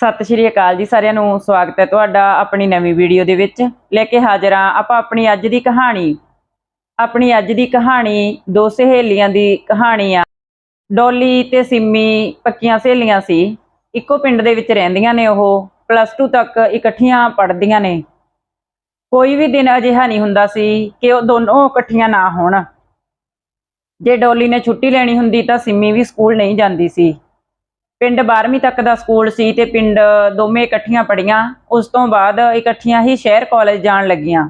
ਸਤਿ ਸ਼੍ਰੀ ਅਕਾਲ ਜੀ ਸਾਰਿਆਂ ਨੂੰ, ਸਵਾਗਤ ਹੈ ਤੁਹਾਡਾ ਆਪਣੀ ਨਵੀਂ ਵੀਡੀਓ ਦੇ ਵਿੱਚ। ਲੈ ਕੇ ਹਾਜ਼ਰ ਹਾਂ ਆਪਾਂ ਆਪਣੀ ਅੱਜ ਦੀ ਕਹਾਣੀ। ਆਪਣੀ ਅੱਜ ਦੀ ਕਹਾਣੀ ਦੋ ਸਹੇਲੀਆਂ ਦੀ ਕਹਾਣੀ ਆ। ਡੋਲੀ ਤੇ ਸਿੰਮੀ ਪੱਕੀਆਂ ਸਹੇਲੀਆਂ ਸੀ। ਇੱਕੋ ਪਿੰਡ ਦੇ ਵਿੱਚ ਰਹਿੰਦੀਆਂ ਨੇ ਉਹ। ਪਲੱਸ 2 ਤੱਕ ਇਕੱਠੀਆਂ ਪੜ੍ਹਦੀਆਂ ਨੇ। ਕੋਈ ਵੀ ਦਿਨ ਅਜਿਹਾ ਨਹੀਂ ਹੁੰਦਾ ਸੀ ਕਿ ਉਹ ਦੋਨੋਂ ਇਕੱਠੀਆਂ ਨਾ ਹੋਣ। ਜੇ ਡੋਲੀ ਨੇ ਛੁੱਟੀ ਲੈਣੀ ਹੁੰਦੀ ਤਾਂ ਸਿੰਮੀ ਵੀ ਸਕੂਲ ਨਹੀਂ ਜਾਂਦੀ ਸੀ। ਪਿੰਡ 12ਵੀਂ ਤੱਕ ਦਾ ਸਕੂਲ ਸੀ ਤੇ ਪਿੰਡ ਦੋਵੇਂ ਇਕੱਠੀਆਂ ਪੜੀਆਂ ਉਸ ਤੋਂ ਬਾਅਦ ਇਕੱਠੀਆਂ ਹੀ ਸ਼ਹਿਰ ਕਾਲਜ ਜਾਣ ਲੱਗੀਆਂ।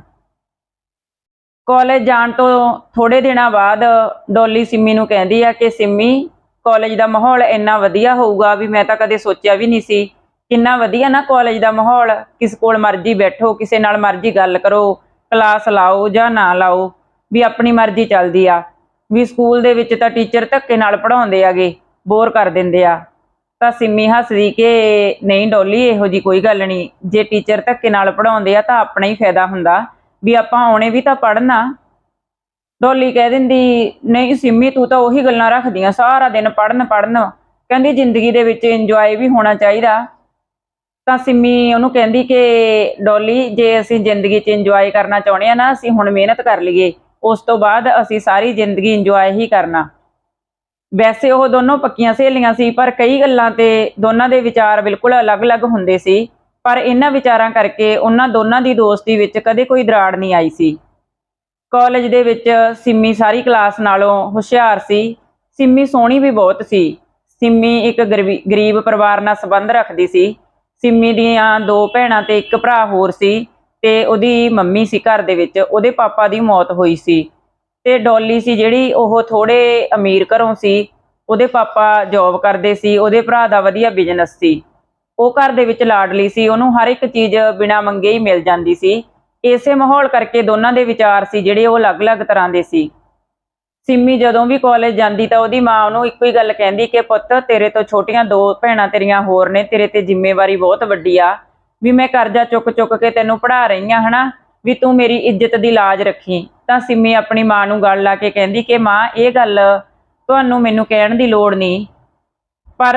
ਕਾਲਜ ਜਾਣ ਤੋਂ ਥੋੜੇ ਦਿਨਾਂ ਬਾਅਦ ਡੋਲੀ ਸਿੰਮੀ ਨੂੰ ਕਹਿੰਦੀ ਆ ਕਿ, ਸਿੰਮੀ, ਕਾਲਜ ਦਾ ਮਾਹੌਲ ਇੰਨਾ ਵਧੀਆ ਹੋਊਗਾ ਵੀ ਮੈਂ ਤਾਂ ਕਦੇ ਸੋਚਿਆ ਵੀ ਨਹੀਂ ਸੀ। ਕਿੰਨਾ ਵਧੀਆ ਨਾ ਕਾਲਜ ਦਾ ਮਾਹੌਲ, ਕਿਸ ਕੋਲ ਮਰਜ਼ੀ ਬੈਠੋ, ਕਿਸੇ ਨਾਲ ਮਰਜ਼ੀ ਗੱਲ ਕਰੋ, ਕਲਾਸ ਲਾਓ ਜਾਂ ਨਾ ਲਾਓ, ਵੀ ਆਪਣੀ ਮਰਜ਼ੀ ਚੱਲਦੀ ਆ। ਵੀ ਸਕੂਲ ਦੇ ਵਿੱਚ ਤਾਂ ਟੀਚਰ ਧੱਕੇ ਨਾਲ ਪੜਾਉਂਦੇ ਆਗੇ, ਬੋਰ ਕਰ ਦਿੰਦੇ ਆ। ਤਾਂ ਸਿੰਮੀ ਹੱਸਦੀ ਕਿ ਨਹੀਂ ਡੋਲੀ, ਇਹੋ ਜੀ ਕੋਈ ਗੱਲ ਨਹੀਂ। ਜੇ ਟੀਚਰ ਧੱਕੇ ਨਾਲ ਪੜਾਉਂਦੇ ਆ ਤਾਂ ਆਪਣਾ ਹੀ ਫਾਇਦਾ ਹੁੰਦਾ। ਵੀ ਆਪਾਂ ਆਉਣੇ ਵੀ ਤਾਂ ਪੜਨਾ ਡੋਲੀ ਕਹਿ ਦਿੰਦੀ, ਨਹੀਂ ਸਿੰਮੀ, ਤੂੰ ਤਾਂ ਉਹੀ ਗੱਲਾਂ ਰੱਖਦੀਆਂ, ਸਾਰਾ ਦਿਨ ਪੜਨ ਪੜਨ ਕਹਿੰਦੀ ਜ਼ਿੰਦਗੀ ਦੇ ਵਿੱਚ ਇੰਜੋਏ ਵੀ ਹੋਣਾ ਚਾਹੀਦਾ। ਤਾਂ ਸਿੰਮੀ ਉਹਨੂੰ ਕਹਿੰਦੀ ਕਿ ਡੋਲੀ, ਜੇ ਅਸੀਂ ਜ਼ਿੰਦਗੀ 'ਚ ਇੰਜੋਏ ਕਰਨਾ ਚਾਹੁੰਦੇ ਆ ਨਾ, ਅਸੀਂ ਹੁਣ ਮਿਹਨਤ ਕਰ ਲਈਏ। ਉਸ ਤੋਂ ਬਾਅਦ ਅਸੀਂ ਸਾਰੀ ਜ਼ਿੰਦਗੀ ਇੰਜੋਏ ਹੀ ਕਰਨਾ। ਵੈਸੇ ਉਹ ਦੋਨੋਂ ਪੱਕੀਆਂ ਸਹੇਲੀਆਂ ਸੀ, ਪਰ ਕਈ ਗੱਲਾਂ ਤੇ ਦੋਨਾਂ ਦੇ ਵਿਚਾਰ ਬਿਲਕੁਲ ਅਲੱਗ-ਅਲੱਗ ਹੁੰਦੇ ਸੀ। ਪਰ ਇਹਨਾਂ ਵਿਚਾਰਾਂ ਕਰਕੇ ਉਹਨਾਂ ਦੋਨਾਂ ਦੀ ਦੋਸਤੀ ਵਿੱਚ ਕਦੇ ਕੋਈ ਦਰਾੜ ਨਹੀਂ ਆਈ ਸੀ। ਕਾਲਜ ਦੇ ਵਿੱਚ ਸਿੰਮੀ ਸਾਰੀ ਕਲਾਸ ਨਾਲੋਂ ਹੁਸ਼ਿਆਰ ਸੀ। ਸਿੰਮੀ ਸੋਹਣੀ ਵੀ ਬਹੁਤ ਸੀ। ਸਿੰਮੀ ਇੱਕ ਗਰੀਬੀ- ਗਰੀਬ ਪਰਿਵਾਰ ਨਾਲ ਸੰਬੰਧ ਰੱਖਦੀ ਸੀ। ਸਿੰਮੀ ਦੀਆਂ ਦੋ ਭੈਣਾਂ ਤੇ ਇੱਕ ਭਰਾ ਹੋਰ ਸੀ ਤੇ ਉਹਦੀ ਮੰਮੀ ਸੀ ਘਰ ਦੇ ਵਿੱਚ, ਉਹਦੇ ਪਾਪਾ ਦੀ ਮੌਤ ਹੋਈ ਸੀ। ਤੇ ਡੋਲੀ ਸੀ ਜਿਹੜੀ ਉਹ ਥੋੜੇ ਅਮੀਰ ਘਰੋਂ ਸੀ, ਉਹਦੇ ਪਾਪਾ ਜੌਬ ਕਰਦੇ ਸੀ, ਉਹਦੇ ਭਰਾ ਦਾ ਵਧੀਆ ਬਿਜ਼ਨਸ ਸੀ। ਉਹ ਘਰ ਦੇ ਵਿੱਚ ਲਾਡਲੀ ਸੀ, ਉਹਨੂੰ ਹਰ ਇੱਕ ਚੀਜ਼ ਬਿਨਾਂ ਮੰਗੇ ਹੀ ਮਿਲ ਜਾਂਦੀ ਸੀ। ਇਸੇ ਮਾਹੌਲ ਕਰਕੇ ਦੋਨਾਂ ਦੇ ਵਿਚਾਰ ਸੀ ਜਿਹੜੇ ਉਹ ਅਲੱਗ-ਅਲੱਗ ਤਰ੍ਹਾਂ ਦੇ ਸੀ। ਸਿੰਮੀ ਜਦੋਂ ਵੀ ਕਾਲਜ ਜਾਂਦੀ ਤਾਂ ਉਹਦੀ ਮਾਂ ਉਹਨੂੰ ਇੱਕੋ ਹੀ ਗੱਲ ਕਹਿੰਦੀ ਕਿ ਪੁੱਤ ਤੇਰੇ ਤੋਂ ਛੋਟੀਆਂ ਦੋ ਭੈਣਾਂ ਤੇਰੀਆਂ ਹੋਰ ਨੇ, ਤੇਰੇ ਤੇ ਜ਼ਿੰਮੇਵਾਰੀ ਬਹੁਤ ਵੱਡੀ ਆ, ਵੀ ਮੈਂ ਕਰਜ਼ਾ ਚੁੱਕ-ਚੁੱਕ ਕੇ ਤੈਨੂੰ ਪੜ੍ਹਾ ਰਹੀ ਆ ਹਨਾ? ਵੀ ਤੂੰ ਮੇਰੀ ਇੱਜ਼ਤ ਦੀ ਲਾਜ ਰੱਖੀ। ਤਾਂ ਸਿੰਮੀ ਆਪਣੀ ਮਾਂ ਨੂੰ ਗੱਲ ਲਾ ਕੇ ਕਹਿੰਦੀ ਕਿ ਮਾਂ, ਇਹ ਗੱਲ ਤੁਹਾਨੂੰ ਮੈਨੂੰ ਕਹਿਣ ਦੀ ਲੋੜ ਨਹੀਂ। ਪਰ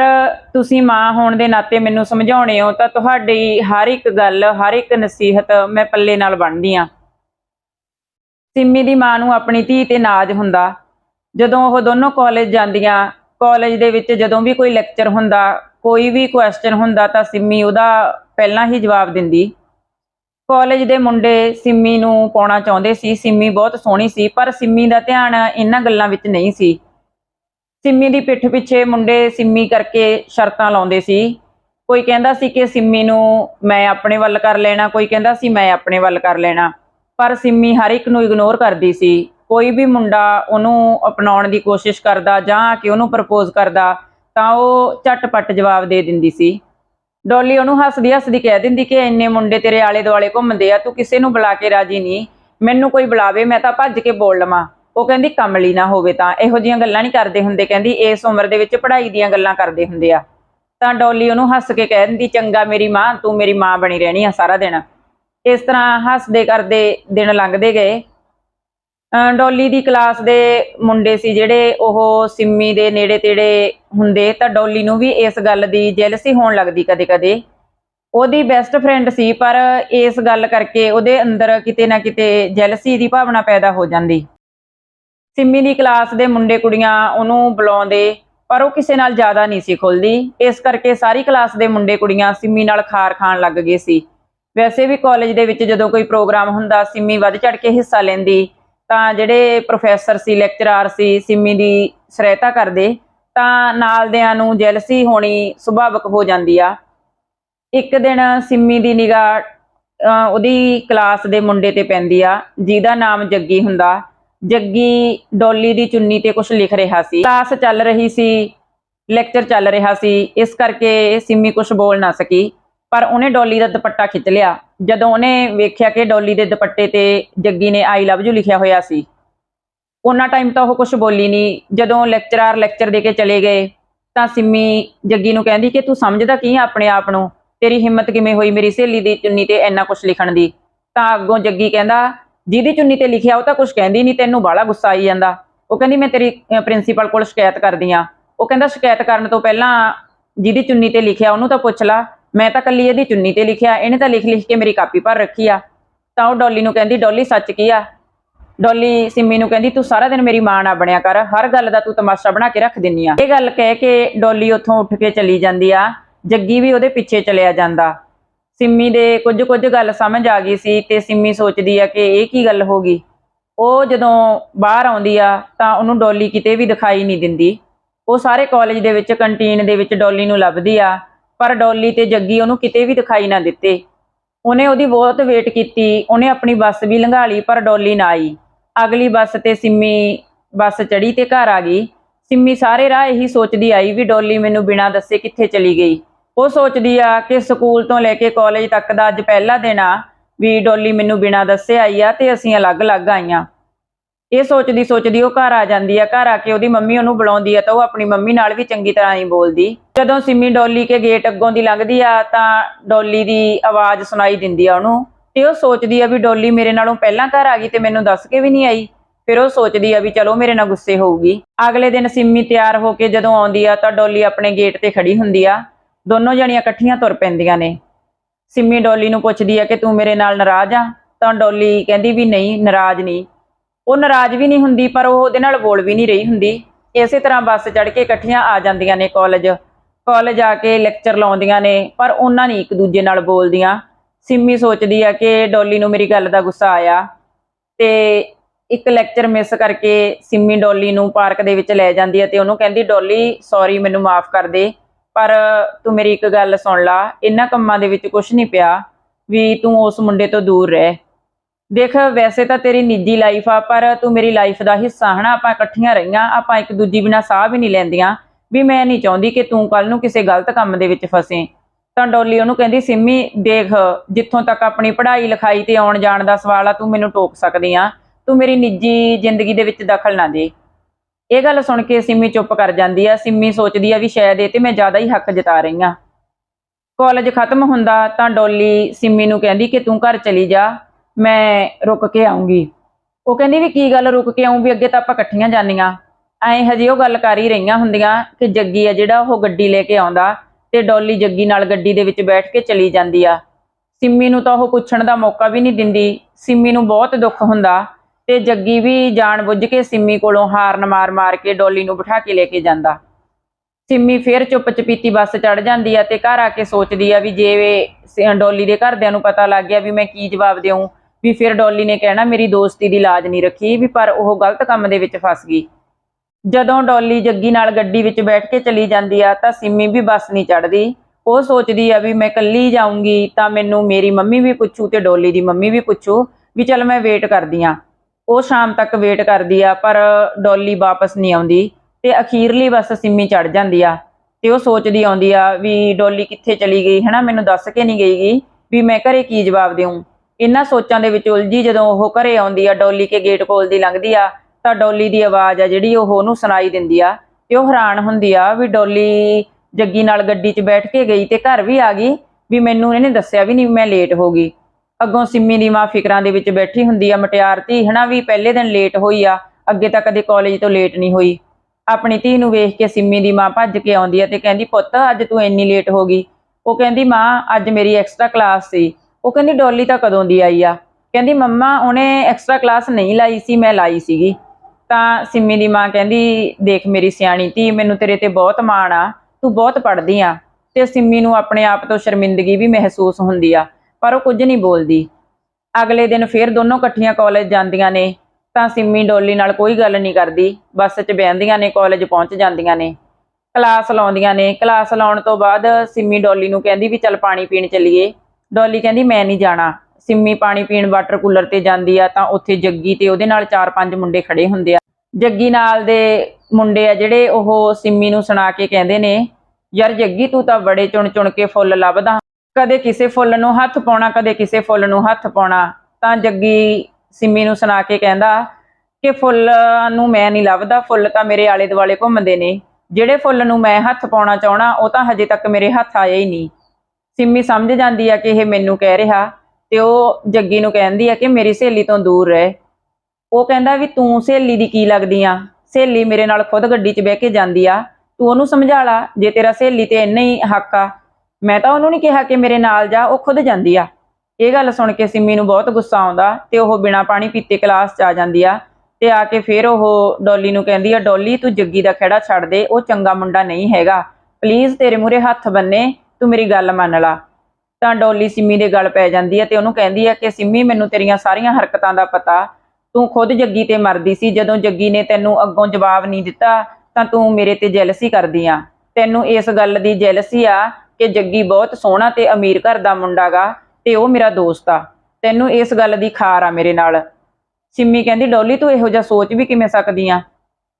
ਤੁਸੀਂ ਮਾਂ ਹੋਣ ਦੇ ਨਾਤੇ ਮੈਨੂੰ ਸਮਝਾਉਣੇ ਹੋ ਤਾਂ ਤੁਹਾਡੀ ਹਰ ਇੱਕ ਗੱਲ, ਹਰ ਇੱਕ ਨਸੀਹਤ ਮੈਂ ਪੱਲੇ ਨਾਲ ਬਣਦੀ ਆ। ਸਿੰਮੀ ਦੀ ਮਾਂ ਨੂੰ ਆਪਣੀ ਧੀ ਤੇ ਨਾਜ਼ ਹੁੰਦਾ। ਜਦੋਂ ਉਹ ਦੋਨੋਂ ਕਾਲਜ ਜਾਂਦੀਆਂ ਕਾਲਜ ਦੇ ਵਿੱਚ ਜਦੋਂ ਵੀ ਕੋਈ ਲੈਕਚਰ ਹੁੰਦਾ, ਕੋਈ ਵੀ ਕੁਐਸਚਨ ਹੁੰਦਾ ਤਾਂ ਸਿੰਮੀ ਉਹਦਾ ਪਹਿਲਾਂ ਹੀ ਜਵਾਬ ਦਿੰਦੀ। ਕਾਲਜ ਦੇ ਮੁੰਡੇ ਸਿੰਮੀ ਨੂੰ ਪਾਉਣਾ ਚਾਹੁੰਦੇ ਸੀ। ਸਿੰਮੀ ਬਹੁਤ ਸੋਹਣੀ ਸੀ, ਪਰ ਸਿੰਮੀ ਦਾ ਧਿਆਨ ਇਹਨਾਂ ਗੱਲਾਂ ਵਿੱਚ ਨਹੀਂ ਸੀ। ਸਿੰਮੀ ਦੀ ਪਿੱਠ ਪਿੱਛੇ ਮੁੰਡੇ ਸਿੰਮੀ ਕਰਕੇ ਸ਼ਰਤਾਂ ਲਾਉਂਦੇ ਸੀ। ਕੋਈ ਕਹਿੰਦਾ ਸੀ ਕਿ ਸਿੰਮੀ ਨੂੰ ਮੈਂ ਆਪਣੇ ਵੱਲ ਕਰ ਲੈਣਾ, ਕੋਈ ਕਹਿੰਦਾ ਸੀ ਮੈਂ ਆਪਣੇ ਵੱਲ ਕਰ ਲੈਣਾ। ਪਰ ਸਿੰਮੀ ਹਰ ਇੱਕ ਨੂੰ ਇਗਨੋਰ ਕਰਦੀ ਸੀ। ਕੋਈ ਵੀ ਮੁੰਡਾ ਉਹਨੂੰ ਅਪਣਾਉਣ ਦੀ ਕੋਸ਼ਿਸ਼ ਕਰਦਾ ਜਾਂ ਕਿ ਉਹਨੂੰ ਪ੍ਰਪੋਜ਼ ਕਰਦਾ, ਤਾਂ ਉਹ ਝਟਪਟ ਜਵਾਬ ਦੇ ਦਿੰਦੀ ਸੀ। ਡੋਲੀ ਉਹਨੂੰ ਹੱਸਦੀ ਹੱਸਦੀ ਕਹਿ ਦਿੰਦੀ ਕਿ ਇੰਨੇ ਮੁੰਡੇ ਤੇਰੇ ਆਲੇ ਦੁਆਲੇ ਘੁੰਮਦੇ ਆ, ਤੂੰ ਕਿਸੇ ਨੂੰ ਬੁਲਾ ਕੇ ਰਾਜੀ ਨਹੀਂ। ਮੈਨੂੰ ਕੋਈ ਬੁਲਾਵੇ, ਮੈਂ ਤਾਂ ਭੱਜ ਕੇ ਬੋਲ ਲਵਾਂ। ਉਹ ਕਹਿੰਦੀ, ਕਮਲੀ ਨਾ ਹੋਵੇ ਤਾਂ। ਇਹੋ ਜੀਆਂ ਗੱਲਾਂ ਨਹੀਂ ਕਰਦੇ ਹੁੰਦੇ। ਕਹਿੰਦੀ, ਇਸ ਉਮਰ ਦੇ ਵਿੱਚ ਪੜ੍ਹਾਈ ਦੀਆਂ ਗੱਲਾਂ ਕਰਦੇ ਹੁੰਦੇ ਆ। ਤਾਂ ਡੋਲੀ ਉਹਨੂੰ ਹੱਸ ਕੇ ਕਹਿ ਦਿੰਦੀ, ਚੰਗਾ ਮੇਰੀ ਮਾਂ, ਤੂੰ ਮੇਰੀ ਮਾਂ ਬਣੀ ਰਹਿਣੀ ਆ ਸਾਰਾ ਦਿਨ। ਇਸ ਤਰ੍ਹਾਂ ਹੱਸਦੇ ਕਰਦੇ ਦਿਨ ਲੰਘਦੇ ਗਏ। ਡੋਲੀ ਦੀ ਕਲਾਸ ਦੇ ਮੁੰਡੇ ਸੀ ਜਿਹੜੇ ਉਹ ਸਿੰਮੀ ਦੇ ਨੇੜੇ ਤੇੜੇ ਹੁੰਦੇ, ਤਾਂ ਡੋਲੀ ਨੂੰ ਵੀ ਇਸ ਗੱਲ ਦੀ ਜੈਲਸੀ ਹੋਣ ਲੱਗਦੀ ਕਦੇ-ਕਦੇ ਉਹਦੀ ਬੈਸਟ ਫਰੈਂਡ ਸੀ, ਪਰ ਇਸ ਗੱਲ ਕਰਕੇ ਉਹਦੇ ਅੰਦਰ ਕਿਤੇ ਨਾ ਕਿਤੇ ਜੈਲਸੀ ਦੀ ਭਾਵਨਾ ਪੈਦਾ ਹੋ ਜਾਂਦੀ। ਸਿੰਮੀ ਦੀ ਕਲਾਸ ਦੇ ਮੁੰਡੇ ਕੁੜੀਆਂ ਉਹਨੂੰ ਬੁਲਾਉਂਦੇ, ਪਰ ਉਹ ਕਿਸੇ ਨਾਲ ਜ਼ਿਆਦਾ ਨਹੀਂ ਸੀ ਖੁੱਲਦੀ। ਇਸ ਕਰਕੇ ਸਾਰੀ ਕਲਾਸ ਦੇ ਮੁੰਡੇ ਕੁੜੀਆਂ ਸਿੰਮੀ ਨਾਲ ਖਾਰ ਖਾਣ ਲੱਗ ਗਏ ਸੀ। ਵੈਸੇ ਵੀ ਕਾਲਜ ਦੇ ਵਿੱਚ ਜਦੋਂ ਕੋਈ ਪ੍ਰੋਗਰਾਮ ਹੁੰਦਾ, ਸਿੰਮੀ ਵੱਧ ਚੜ ਕੇ ਹਿੱਸਾ ਲੈਂਦੀ ਤਾਂ ਜਿਹੜੇ ਪ੍ਰੋਫੈਸਰ ਸੀ, ਲੈਕਚਰਾਰ ਸੀ, ਸਿੰਮੀ ਦੀ ਸਹਾਇਤਾ ਕਰਦੇ, ਤਾਂ ਨਾਲਦਿਆਂ ਨੂੰ ਜੈਲਸੀ ਹੋਣੀ ਸੁਭਾਵਿਕ ਹੋ ਜਾਂਦੀ ਆ। ਇੱਕ ਦਿਨ ਸਿੰਮੀ ਦੀ ਨਿਗਾਹ ਉਹਦੀ ਕਲਾਸ ਦੇ ਮੁੰਡੇ ਤੇ ਪੈਂਦੀ ਆ, ਜਿਹਦਾ ਨਾਮ ਜੱਗੀ ਹੁੰਦਾ। ਜੱਗੀ ਡੋਲੀ ਦੀ ਚੁੰਨੀ ਤੇ ਕੁਝ ਲਿਖ ਰਿਹਾ ਸੀ। ਕਲਾਸ ਚੱਲ ਰਹੀ ਸੀ, ਲੈਕਚਰ ਚੱਲ ਰਿਹਾ ਸੀ, ਇਸ ਕਰਕੇ ਸਿੰਮੀ ਕੁਝ ਬੋਲ ਨਾ ਸਕੀ। ਪਰ ਉਹਨੇ ਡੋਲੀ ਦਾ ਦੁਪੱਟਾ ਖਿੱਚ ਲਿਆ। ਜਦੋਂ ਉਹਨੇ ਵੇਖਿਆ ਕਿ ਡੋਲੀ ਦੇ ਦੁਪੱਟੇ ਤੇ ਜੱਗੀ ਨੇ ਆਈ ਲਵ ਯੂ ਲਿਖਿਆ ਹੋਇਆ ਸੀ, ਉਹਨਾਂ ਟਾਈਮ ਤਾਂ ਉਹ ਕੁਝ ਬੋਲੀ ਨਹੀਂ ਜਦੋਂ ਲੈਕਚਰਰ ਲੈਕਚਰ ਦੇ ਕੇ ਚਲੇ ਗਏ, ਤਾਂ ਸਿੰਮੀ ਜੱਗੀ ਨੂੰ ਕਹਿੰਦੀ ਕਿ ਤੂੰ ਸਮਝਦਾ ਕੀ ਆ ਆਪਣੇ ਆਪ ਨੂੰ? ਤੇਰੀ ਹਿੰਮਤ ਕਿਵੇਂ ਹੋਈ ਮੇਰੀ ਸਹੇਲੀ ਦੀ ਚੁੰਨੀ ਤੇ ਇੰਨਾ ਕੁਝ ਲਿਖਣ ਦੀ? ਤਾਂ ਅੱਗੋਂ ਜੱਗੀ ਕਹਿੰਦਾ, ਜਿਹਦੀ ਚੁੰਨੀ ਤੇ ਲਿਖਿਆ ਉਹ ਤਾਂ ਕੁਝ ਕਹਿੰਦੀ ਨਹੀਂ ਤੈਨੂੰ ਬਾਹਲਾ ਗੁੱਸਾ ਆਈ ਜਾਂਦਾ। ਉਹ ਕਹਿੰਦੀ, ਮੈਂ ਤੇਰੀ ਪ੍ਰਿੰਸੀਪਲ ਕੋਲ ਸ਼ਿਕਾਇਤ ਕਰਦੀ ਆ। ਉਹ ਕਹਿੰਦਾ, ਸ਼ਿਕਾਇਤ ਕਰਨ ਤੋਂ ਪਹਿਲਾਂ ਜਿਹਦੀ ਚੁੰਨੀ ਤੇ ਲਿਖਿਆ ਉਹਨੂੰ ਤਾਂ ਪੁੱਛ ਲਾ। ਮੈਂ ਤਾਂ ਕੱਲੀ ਇਹਦੀ ਚੁੰਨੀ ਤੇ ਲਿਖਿਆ, ਇਹਨੇ ਤਾਂ ਲਿਖ ਲਿਖ ਕੇ ਮੇਰੀ ਕਾਪੀ ਭਰ ਰੱਖੀ ਆ। ਤਾਂ ਉਹ ਡੋਲੀ ਨੂੰ ਕਹਿੰਦੀ, ਡੋਲੀ ਸੱਚ ਕੀ ਆ? ਡੋਲੀ ਸਿੰਮੀ ਨੂੰ ਕਹਿੰਦੀ, ਤੂੰ ਸਾਰਾ ਦਿਨ ਮੇਰੀ ਮਾਂ ਨਾ ਬਣਿਆ ਕਰ, ਹਰ ਗੱਲ ਦਾ ਤੂੰ ਤਮਾਸ਼ਾ ਬਣਾ ਕੇ ਰੱਖ ਦਿੰਨੀ ਆ। ਇਹ ਗੱਲ ਕਹਿ ਕੇ ਡੋਲੀ ਉੱਥੋਂ ਉੱਠ ਕੇ ਚਲੀ ਜਾਂਦੀ ਆ, ਜੱਗੀ ਵੀ ਉਹਦੇ ਪਿੱਛੇ ਚਲਿਆ ਜਾਂਦਾ। ਸਿੰਮੀ ਦੇ ਕੁਝ ਕੁਝ ਗੱਲ ਸਮਝ ਆ ਗਈ ਸੀ ਤੇ ਸਿੰਮੀ ਸੋਚਦੀ ਆ ਕਿ ਇਹ ਕੀ ਗੱਲ ਹੋ ਗਈ। ਉਹ ਜਦੋਂ ਬਾਹਰ ਆਉਂਦੀ ਆ, ਤਾਂ ਉਹਨੂੰ ਡੋਲੀ ਕਿਤੇ ਵੀ ਦਿਖਾਈ ਨਹੀਂ ਦਿੰਦੀ। ਉਹ ਸਾਰੇ ਕਾਲਜ ਦੇ ਵਿੱਚ ਕੰਟੀਨ ਦੇ ਵਿੱਚ ਡੋਲੀ ਨੂੰ ਲੱਭਦੀ ਆ। ਪਰ ਡੋਲੀ ਤੇ ਜੱਗੀ ਉਹਨੂੰ ਕਿਤੇ ਵੀ ਦਿਖਾਈ ਨਾ ਦਿੱਤੇ। ਉਹਨੇ ਉਹਦੀ ਬਹੁਤ ਵੇਟ ਕੀਤੀ। ਉਹਨੇ ਆਪਣੀ ਬੱਸ ਵੀ ਲੰਘਾ ਲਈ, ਪਰ ਡੋਲੀ ਨਾ ਆਈ। ਅਗਲੀ ਬੱਸ ਤੇ ਸਿੰਮੀ, ਬੱਸ ਚੜੀ ਤੇ ਘਰ ਆ ਗਈ। ਸਿੰਮੀ ਸਾਰੇ ਰਾਹ ਇਹੀ ਸੋਚਦੀ ਆਈ ਵੀ ਡੋਲੀ ਮੈਨੂੰ ਬਿਨਾਂ ਦੱਸੇ ਕਿੱਥੇ ਚਲੀ ਗਈ। ਉਹ ਸੋਚਦੀ ਆ ਕਿ ਸਕੂਲ ਤੋਂ ਲੈ ਕੇ ਕਾਲਜ ਤੱਕ ਦਾ ਅੱਜ ਪਹਿਲਾ ਦਿਨ ਆ ਵੀ ਡੋਲੀ ਮੈਨੂੰ ਬਿਨਾਂ ਦੱਸੇ ਆਈ ਆ ਤੇ ਅਸੀਂ ਅਲੱਗ-ਅਲੱਗ ਆਈਆਂ। ਇਹ ਸੋਚਦੀ ਸੋਚਦੀ ਉਹ ਘਰ ਆ ਜਾਂਦੀ ਆ, ਘਰ ਆ ਕੇ ਉਹਦੀ ਮੰਮੀ ਉਹਨੂੰ ਬੁਲਾਉਂਦੀ ਆ ਤਾਂ ਉਹ ਆਪਣੀ ਮੰਮੀ ਨਾਲ ਵੀ ਚੰਗੀ ਤਰ੍ਹਾਂ ਹੀ ਬੋਲਦੀ। ਜਦੋਂ ਸਿੰਮੀ ਡੋਲੀ ਕੇ ਗੇਟ ਅੱਗੋਂ ਦੀ ਲੰਘਦੀ ਆ ਤਾਂ ਡੋਲੀ ਦੀ ਆਵਾਜ਼ ਸੁਣਾਈ ਦਿੰਦੀ ਆ ਉਹਨੂੰ ਤੇ ਉਹ ਸੋਚਦੀ ਆ ਵੀ ਡੋਲੀ ਮੇਰੇ ਨਾਲੋਂ ਪਹਿਲਾਂ ਘਰ ਆ ਗਈ ਤੇ ਮੈਨੂੰ ਦੱਸ ਕੇ ਵੀ ਨਹੀਂ ਆਈ। ਫਿਰ ਉਹ ਸੋਚਦੀ ਆ ਵੀ ਚਲੋ ਮੇਰੇ ਨਾਲ ਗੁੱਸੇ ਹੋਊਗੀ। ਅਗਲੇ ਦਿਨ ਸਿੰਮੀ ਤਿਆਰ ਹੋ ਕੇ ਜਦੋਂ ਆਉਂਦੀ ਆ ਤਾਂ ਡੋਲੀ ਆਪਣੇ ਗੇਟ ਤੇ ਖੜੀ ਹੁੰਦੀ ਆ। ਦੋਨੋਂ ਜਣੀਆਂ ਇਕੱਠੀਆਂ ਤੁਰ ਪੈਂਦੀਆਂ ਨੇ। ਸਿੰਮੀ ਡੋਲੀ ਨੂੰ ਪੁੱਛਦੀ ਆ ਕਿ ਤੂੰ ਮੇਰੇ ਨਾਲ ਨਾਰਾਜ਼ ਆ? ਤਾਂ ਡੋਲੀ ਕਹਿੰਦੀ ਵੀ ਨਹੀਂ, ਨਾਰਾਜ਼ ਨਹੀਂ। ਉਹ ਨਾਰਾਜ਼ ਵੀ ਨਹੀਂ ਹੁੰਦੀ, ਪਰ ਉਹ ਉਹਦੇ ਨਾਲ ਬੋਲ ਵੀ ਨਹੀਂ ਰਹੀ ਹੁੰਦੀ। ਇਸੇ ਤਰ੍ਹਾਂ ਬੱਸ ਚੜ ਕੇ ਇਕੱਠੀਆਂ ਆ ਜਾਂਦੀਆਂ ਨੇ ਕਾਲਜ। ਕਾਲਜ ਆ ਕੇ ਲੈਕਚਰ ਲਾਉਂਦੀਆਂ ਨੇ, ਪਰ ਉਹਨਾਂ ਨਹੀਂ ਇੱਕ ਦੂਜੇ ਨਾਲ ਬੋਲਦੀਆਂ। ਸਿੰਮੀ ਸੋਚਦੀ ਆ ਕਿ ਡੋਲੀ ਨੂੰ ਮੇਰੀ ਗੱਲ ਦਾ ਗੁੱਸਾ ਆਇਆ। ਤੇ ਇੱਕ ਲੈਕਚਰ ਮਿਸ ਕਰਕੇ ਸਿੰਮੀ ਡੋਲੀ ਨੂੰ ਪਾਰਕ ਦੇ ਵਿੱਚ ਲੈ ਜਾਂਦੀ ਹੈ ਤੇ ਉਹਨੂੰ ਕਹਿੰਦੀ, ਡੋਲੀ ਸੌਰੀ ਮੈਨੂੰ ਮਾਫ ਕਰ ਦੇ, ਪਰ ਤੂੰ ਮੇਰੀ ਇੱਕ ਗੱਲ ਸੁਣ ਲਾ। ਇਹਨਾਂ ਕੰਮਾਂ ਦੇ ਵਿੱਚ ਕੁਝ ਨਹੀਂ ਪਿਆ ਵੀ ਤੂੰ ਉਸ ਮੁੰਡੇ ਤੋਂ ਦੂਰ ਰਹਿ। ਦੇਖ, ਵੈਸੇ ਤਾਂ ਤੇਰੀ ਨਿੱਜੀ ਲਾਈਫ ਆ, ਪਰ ਤੂੰ ਮੇਰੀ ਲਾਈਫ ਦਾ ਹਿੱਸਾ ਹਨਾ, ਆਪਾਂ ਇਕੱਠੀਆਂ ਰਹੀਆਂ, ਆਪਾਂ ਇੱਕ ਦੂਜੀ ਬਿਨਾ ਸਾਹ ਵੀ ਨਹੀਂ ਲੈਂਦੀਆਂ। ਵੀ ਮੈਂ ਨਹੀਂ ਚਾਹੁੰਦੀ ਕਿ ਤੂੰ ਕੱਲ ਨੂੰ ਕਿਸੇ ਗਲਤ ਕੰਮ ਦੇ ਵਿੱਚ ਫਸੇ। ਤਾਂ ਡੋਲੀ ਉਹਨੂੰ ਕਹਿੰਦੀ, ਸਿੰਮੀ, ਦੇਖ, ਜਿੱਥੋਂ ਤੱਕ ਆਪਣੀ ਪੜ੍ਹਾਈ ਲਿਖਾਈ ਤੇ ਆਉਣ ਜਾਣ ਦਾ ਸਵਾਲ ਆ, ਤੂੰ ਮੈਨੂੰ ਟੋਕ ਸਕਦੀ ਆ। ਤੂੰ ਮੇਰੀ ਨਿੱਜੀ ਜ਼ਿੰਦਗੀ ਦੇ ਵਿੱਚ ਦਖਲ ਨਾ ਦੇ। ਇਹ ਗੱਲ ਸੁਣ ਕੇ ਸਿੰਮੀ ਚੁੱਪ ਕਰ ਜਾਂਦੀ ਆ। ਸਿੰਮੀ ਸੋਚਦੀ ਆ ਵੀ ਸ਼ਾਇਦ ਇਹ ਤੇ ਮੈਂ ਜ਼ਿਆਦਾ ਹੀ ਹੱਕ ਜਤਾ ਰਹੀ ਆ। ਕਾਲਜ ਖਤਮ ਹੁੰਦਾ ਤਾਂ ਡੋਲੀ ਸਿੰਮੀ ਨੂੰ ਕਹਿੰਦੀ ਕਿ ਤੂੰ ਘਰ ਚਲੀ ਜਾ। ਮੈਂ ਰੁਕ ਕੇ ਆਉਂਗੀ। ਉਹ ਕਹਿੰਦੀ ਵੀ ਕੀ ਗੱਲ ਰੁਕ ਕੇ ਆਉਂ ਵੀ ਅੱਗੇ ਤਾਂ ਆਪਾਂ ਇਕੱਠੀਆਂ ਜਾਂਦੀਆਂ। ਐਂ ਹਜੇ ਉਹ ਗੱਲ ਕਰ ਹੀ ਰਹੀਆਂ ਹੁੰਦੀਆਂ ਕਿ ਜੱਗੀ ਆ ਜਿਹੜਾ ਉਹ ਗੱਡੀ ਲੈ ਕੇ ਆਉਂਦਾ ਤੇ ਡੋਲੀ ਜੱਗੀ ਨਾਲ ਗੱਡੀ ਦੇ ਵਿੱਚ ਬੈਠ ਕੇ ਚਲੀ ਜਾਂਦੀ ਆ। ਸਿੰਮੀ ਨੂੰ ਤਾਂ ਉਹ ਪੁੱਛਣ ਦਾ ਮੌਕਾ ਵੀ ਨਹੀਂ ਦਿੰਦੀ। ਸਿੰਮੀ ਨੂੰ ਬਹੁਤ ਦੁੱਖ ਹੁੰਦਾ ਤੇ ਜੱਗੀ ਵੀ ਜਾਣ ਬੁੱਝ ਕੇ ਸਿੰਮੀ ਕੋਲੋਂ ਹਾਰਨ ਮਾਰ-ਮਾਰ ਕੇ ਡੋਲੀ ਨੂੰ ਬਿਠਾ ਕੇ ਲੈ ਕੇ ਜਾਂਦਾ। ਸਿੰਮੀ ਫੇਰ ਚੁੱਪ ਚਪੀਤੀ ਬੱਸ ਚੜ ਜਾਂਦੀ ਆ ਤੇ ਘਰ ਆ ਕੇ ਸੋਚਦੀ ਆ ਵੀ ਜੇ ਡੋਲੀ ਦੇ ਘਰਦਿਆਂ ਨੂੰ ਪਤਾ ਲੱਗ ਗਿਆ ਵੀ ਮੈਂ ਕੀ ਜਵਾਬ ਦਿਉਂ ਵੀ ਫਿਰ ਡੋਲੀ ਨੇ ਕਹਿਣਾ, ਮੇਰੀ ਦੋਸਤੀ ਦੀ ਲਾਜ ਨਹੀਂ ਰੱਖੀ ਵੀ ਪਰ ਉਹ ਗਲਤ ਕੰਮ ਦੇ ਵਿੱਚ ਫਸ ਗਈ। ਜਦੋਂ ਡੋਲੀ ਜੱਗੀ ਨਾਲ ਗੱਡੀ ਵਿੱਚ ਬੈਠ ਕੇ ਚਲੀ ਜਾਂਦੀ ਆ, ਤਾਂ ਸਿੰਮੀ ਵੀ ਬੱਸ ਨਹੀਂ ਚੜਦੀ ਉਹ ਸੋਚਦੀ ਆ ਵੀ ਮੈਂ ਇਕੱਲੀ ਜਾਊਂਗੀ, ਤਾਂ ਮੈਨੂੰ ਮੇਰੀ ਮੰਮੀ ਵੀ ਪੁੱਛੂ ਤੇ ਡੋਲੀ ਦੀ ਮੰਮੀ ਵੀ ਪੁੱਛੂ ਵੀ ਚਲ ਮੈਂ ਵੇਟ ਕਰਦੀ ਆ। ਉਹ ਸ਼ਾਮ ਤੱਕ ਵੇਟ ਕਰਦੀ ਆ, ਪਰ ਡੋਲੀ ਵਾਪਸ ਨਹੀਂ ਆਉਂਦੀ ਤੇ ਅਖੀਰਲੀ ਬੱਸ ਸਿੰਮੀ ਚੜ ਜਾਂਦੀ ਆ। ਤੇ ਉਹ ਸੋਚਦੀ ਆਉਂਦੀ ਆ ਵੀ ਡੋਲੀ ਕਿੱਥੇ ਚਲੀ ਗਈ, ਹਨਾ, ਮੈਨੂੰ ਦੱਸ ਕੇ ਨਹੀਂ ਗਈਗੀ ਵੀ ਮੈਂ ਘਰੇ ਕੀ ਜਵਾਬ ਦੇਵਾਂ ਇਹਨਾਂ ਸੋਚਾਂ ਦੇ ਵਿੱਚ ਉਲਝੀ ਜਦੋਂ ਉਹ ਘਰੇ ਆਉਂਦੀ ਆ, ਡੋਲੀ ਕੇ ਗੇਟ ਕੋਲ ਦੀ ਲੰਘਦੀ ਆ, ਤਾਂ ਡੋਲੀ ਦੀ ਆਵਾਜ਼ ਆ ਜਿਹੜੀ ਉਹ ਉਹਨੂੰ ਸੁਣਾਈ ਦਿੰਦੀ ਆ ਤੇ ਉਹ ਹੈਰਾਨ ਹੁੰਦੀ ਆ ਵੀ ਡੋਲੀ ਜੱਗੀ ਨਾਲ ਗੱਡੀ 'ਚ ਬੈਠ ਕੇ ਗਈ ਤੇ ਘਰ ਵੀ ਆ ਗਈ, ਵੀ ਮੈਨੂੰ ਇਹਨੇ ਦੱਸਿਆ ਵੀ ਨਹੀਂ ਮੈਂ ਲੇਟ ਹੋ ਗਈ। ਅੱਗੋਂ ਸਿੰਮੀ ਦੀ ਮਾਂ ਫਿਕਰਾਂ ਦੇ ਵਿੱਚ ਬੈਠੀ ਹੁੰਦੀ ਆ, ਮਟਿਆਰ ਧੀ ਹਨਾ ਵੀ ਪਹਿਲੇ ਦਿਨ ਲੇਟ ਹੋਈ ਆ, ਅੱਗੇ ਤਾਂ ਕਦੇ ਕਾਲਜ ਤੋਂ ਲੇਟ ਨਹੀਂ ਹੋਈ। ਆਪਣੀ ਧੀ ਨੂੰ ਵੇਖ ਕੇ ਸਿੰਮੀ ਦੀ ਮਾਂ ਭੱਜ ਕੇ ਆਉਂਦੀ ਆ ਤੇ ਕਹਿੰਦੀ, ਪੁੱਤ, ਅੱਜ ਤੂੰ ਇੰਨੀ ਲੇਟ ਹੋ ਗਈ। ਉਹ ਕਹਿੰਦੀ, ਮਾਂ, ਅੱਜ ਮੇਰੀ ਐਕਸਟਰਾ ਕਲਾਸ ਸੀ। ਉਹ ਕਹਿੰਦੀ ਡੋਲੀ ਤਾਂ ਕਦੋਂ ਦੀ ਆਈ ਆ? ਕਹਿੰਦੀ ਮੰਮਾ, ਉਹਨੇ ਐਕਸਟਰਾ ਕਲਾਸ ਨਹੀਂ ਲਾਈ ਸੀ, ਮੈਂ ਲਾਈ ਸੀਗੀ। ਤਾਂ ਸਿੰਮੀ ਦੀ ਮਾਂ ਕਹਿੰਦੀ, ਦੇਖ ਮੇਰੀ ਸਿਆਣੀ ਧੀ, ਮੈਨੂੰ ਤੇਰੇ ਤੇ ਬਹੁਤ ਮਾਣ ਆ, ਤੂੰ ਬਹੁਤ ਪੜ੍ਹਦੀ ਆ ਤੇ ਸਿੰਮੀ ਨੂੰ ਆਪਣੇ ਆਪ ਤੋਂ ਸ਼ਰਮਿੰਦਗੀ ਵੀ ਮਹਿਸੂਸ ਹੁੰਦੀ ਆ, ਪਰ ਉਹ ਕੁਝ ਨਹੀਂ ਬੋਲਦੀ। ਅਗਲੇ ਦਿਨ ਫੇਰ ਦੋਨੋਂ ਇਕੱਠੀਆਂ ਕਾਲਜ ਜਾਂਦੀਆਂ ਨੇ, ਤਾਂ ਸਿੰਮੀ ਡੋਲੀ ਨਾਲ ਕੋਈ ਗੱਲ ਨਹੀਂ ਕਰਦੀ, ਬੱਸ 'ਚ ਬਹਿੰਦੀਆਂ ਨੇ ਕਾਲਜ ਪਹੁੰਚ ਜਾਂਦੀਆਂ ਨੇ। ਕਲਾਸ ਲਾਉਂਦੀਆਂ ਨੇ ਕਲਾਸ ਲਾਉਣ ਤੋਂ ਬਾਅਦ ਸਿੰਮੀ ਡੋਲੀ ਨੂੰ ਕਹਿੰਦੀ ਵੀ ਚੱਲ ਪਾਣੀ ਪੀਣ ਚੱਲੀਏ। ਡੋਲੀ ਕਹਿੰਦੀ, ਮੈਂ ਨਹੀਂ ਜਾਣਾ। ਸਿੰਮੀ ਪਾਣੀ ਪੀਣ ਵਾਟਰ ਕੂਲਰ ਤੇ ਜਾਂਦੀ ਆ ਤਾਂ ਉੱਥੇ ਜੱਗੀ ਤੇ ਉਹਦੇ ਨਾਲ ਚਾਰ ਪੰਜ ਮੁੰਡੇ ਖੜੇ ਹੁੰਦੇ ਆ। ਜੱਗੀ ਨਾਲ ਦੇ ਮੁੰਡੇ ਆ ਜਿਹੜੇ ਉਹ ਸਿੰਮੀ ਨੂੰ ਸੁਣਾ ਕੇ ਕਹਿੰਦੇ ਨੇ, ਯਾਰ ਜੱਗੀ, ਤੂੰ ਤਾਂ ਬੜੇ ਚੁਣ ਚੁਣ ਕੇ ਫੁੱਲ ਲੱਭਦਾ। ਕਦੇ ਕਿਸੇ ਫੁੱਲ ਨੂੰ ਹੱਥ ਪਾਉਣਾ, ਕਦੇ ਕਿਸੇ ਫੁੱਲ ਨੂੰ ਹੱਥ ਪਾਉਣਾ। ਤਾਂ ਜੱਗੀ ਸਿੰਮੀ ਨੂੰ ਸੁਣਾ ਕੇ ਕਹਿੰਦਾ ਕਿ ਫੁੱਲ ਨੂੰ ਮੈਂ ਨਹੀਂ ਲੱਭਦਾ, ਫੁੱਲ ਤਾਂ ਮੇਰੇ ਆਲੇ ਦੁਆਲੇ ਘੁੰਮਦੇ ਨੇ। ਜਿਹੜੇ ਫੁੱਲ ਨੂੰ ਮੈਂ ਹੱਥ ਪਾਉਣਾ ਚਾਹਣਾ ਉਹ ਤਾਂ ਹਜੇ ਤੱਕ ਮੇਰੇ ਹੱਥ ਆਇਆ ਹੀ ਨਹੀਂ। ਸਿੰਮੀ ਸਮਝ ਜਾਂਦੀ ਆ ਕਿ ਇਹ ਮੈਨੂੰ ਕਹਿ ਰਿਹਾ ਤੇ ਉਹ ਜੱਗੀ ਨੂੰ ਕਹਿੰਦੀ ਆ ਕਿ ਮੇਰੀ ਸਹੇਲੀ ਤੋਂ ਦੂਰ ਰਹਿ। ਉਹ ਕਹਿੰਦਾ ਵੀ ਤੂੰ ਸਹੇਲੀ ਦੀ ਕੀ ਲੱਗਦੀ ਆ? ਸਹੇਲੀ ਮੇਰੇ ਨਾਲ ਖੁਦ ਗੱਡੀ 'ਚ ਬਹਿ ਕੇ ਜਾਂਦੀ ਆ। ਤੂੰ ਉਹਨੂੰ ਸਮਝਾ ਲਾ, ਜੇ ਤੇਰਾ ਸਹੇਲੀ ਤੇ ਇੰਨਾ ਹੀ ਹੱਕ ਆ। ਮੈਂ ਤਾਂ ਉਹਨੂੰ ਨਹੀਂ ਕਿਹਾ ਕਿ ਮੇਰੇ ਨਾਲ ਜਾ, ਉਹ ਖੁਦ ਜਾਂਦੀ ਆ। ਇਹ ਗੱਲ ਸੁਣ ਕੇ ਸਿੰਮੀ ਨੂੰ ਬਹੁਤ ਗੁੱਸਾ ਆਉਂਦਾ ਤੇ ਉਹ ਬਿਨਾਂ ਪਾਣੀ ਪੀਤੇ ਕਲਾਸ 'ਚ ਆ ਜਾਂਦੀ ਆ ਤੇ ਆ ਕੇ ਫਿਰ ਉਹ ਡੋਲੀ ਨੂੰ ਕਹਿੰਦੀ ਆ, ਡੋਲੀ, ਤੂੰ ਜੱਗੀ ਦਾ ਖਹਿੜਾ ਛੱਡ ਦੇ, ਉਹ ਚੰਗਾ ਮੁੰਡਾ ਨਹੀਂ ਹੈਗਾ। ਪਲੀਜ਼ ਤੇਰੇ ਮੂਰੇ ਹੱਥ ਬੰਨੇ ਤੂੰ ਮੇਰੀ ਗੱਲ ਮੰਨ ਲਾ। ਤਾਂ ਡੋਲੀ ਸਿੰਮੀ ਦੇ ਗੱਲ ਪੈ ਜਾਂਦੀ ਹੈ ਤੇ ਉਹਨੂੰ ਕਹਿੰਦੀ ਹੈ ਕਿ ਸਿੰਮੀ, ਮੈਨੂੰ ਤੇਰੀਆਂ ਸਾਰੀਆਂ ਹਰਕਤਾਂ ਦਾ ਪਤਾ। ਤੂੰ ਖੁਦ ਜੱਗੀ ਤੇ ਮਰਦੀ ਸੀ, ਜਦੋਂ ਜੱਗੀ ਨੇ ਤੈਨੂੰ ਅੱਗੋਂ ਜਵਾਬ ਨਹੀਂ ਦਿੱਤਾ, ਤਾਂ ਤੂੰ ਮੇਰੇ ਤੇ ਜੈਲਸੀ ਕਰਦੀ ਆ। ਤੈਨੂੰ ਇਸ ਗੱਲ ਦੀ ਜੈਲਸੀ ਆ ਕਿ ਜੱਗੀ ਬਹੁਤ ਸੋਹਣਾ ਤੇ ਅਮੀਰ ਘਰ ਦਾ ਮੁੰਡਾ ਗਾ ਤੇ ਉਹ ਮੇਰਾ ਦੋਸਤ ਆ। ਤੈਨੂੰ ਇਸ ਗੱਲ ਦੀ ਖਾਰ ਆ ਮੇਰੇ ਨਾਲ। ਸਿੰਮੀ ਕਹਿੰਦੀ, ਡੋਲੀ, ਤੂੰ ਇਹੋ ਜਿਹਾ ਸੋਚ ਵੀ ਕਿਵੇਂ ਸਕਦੀ ਆ?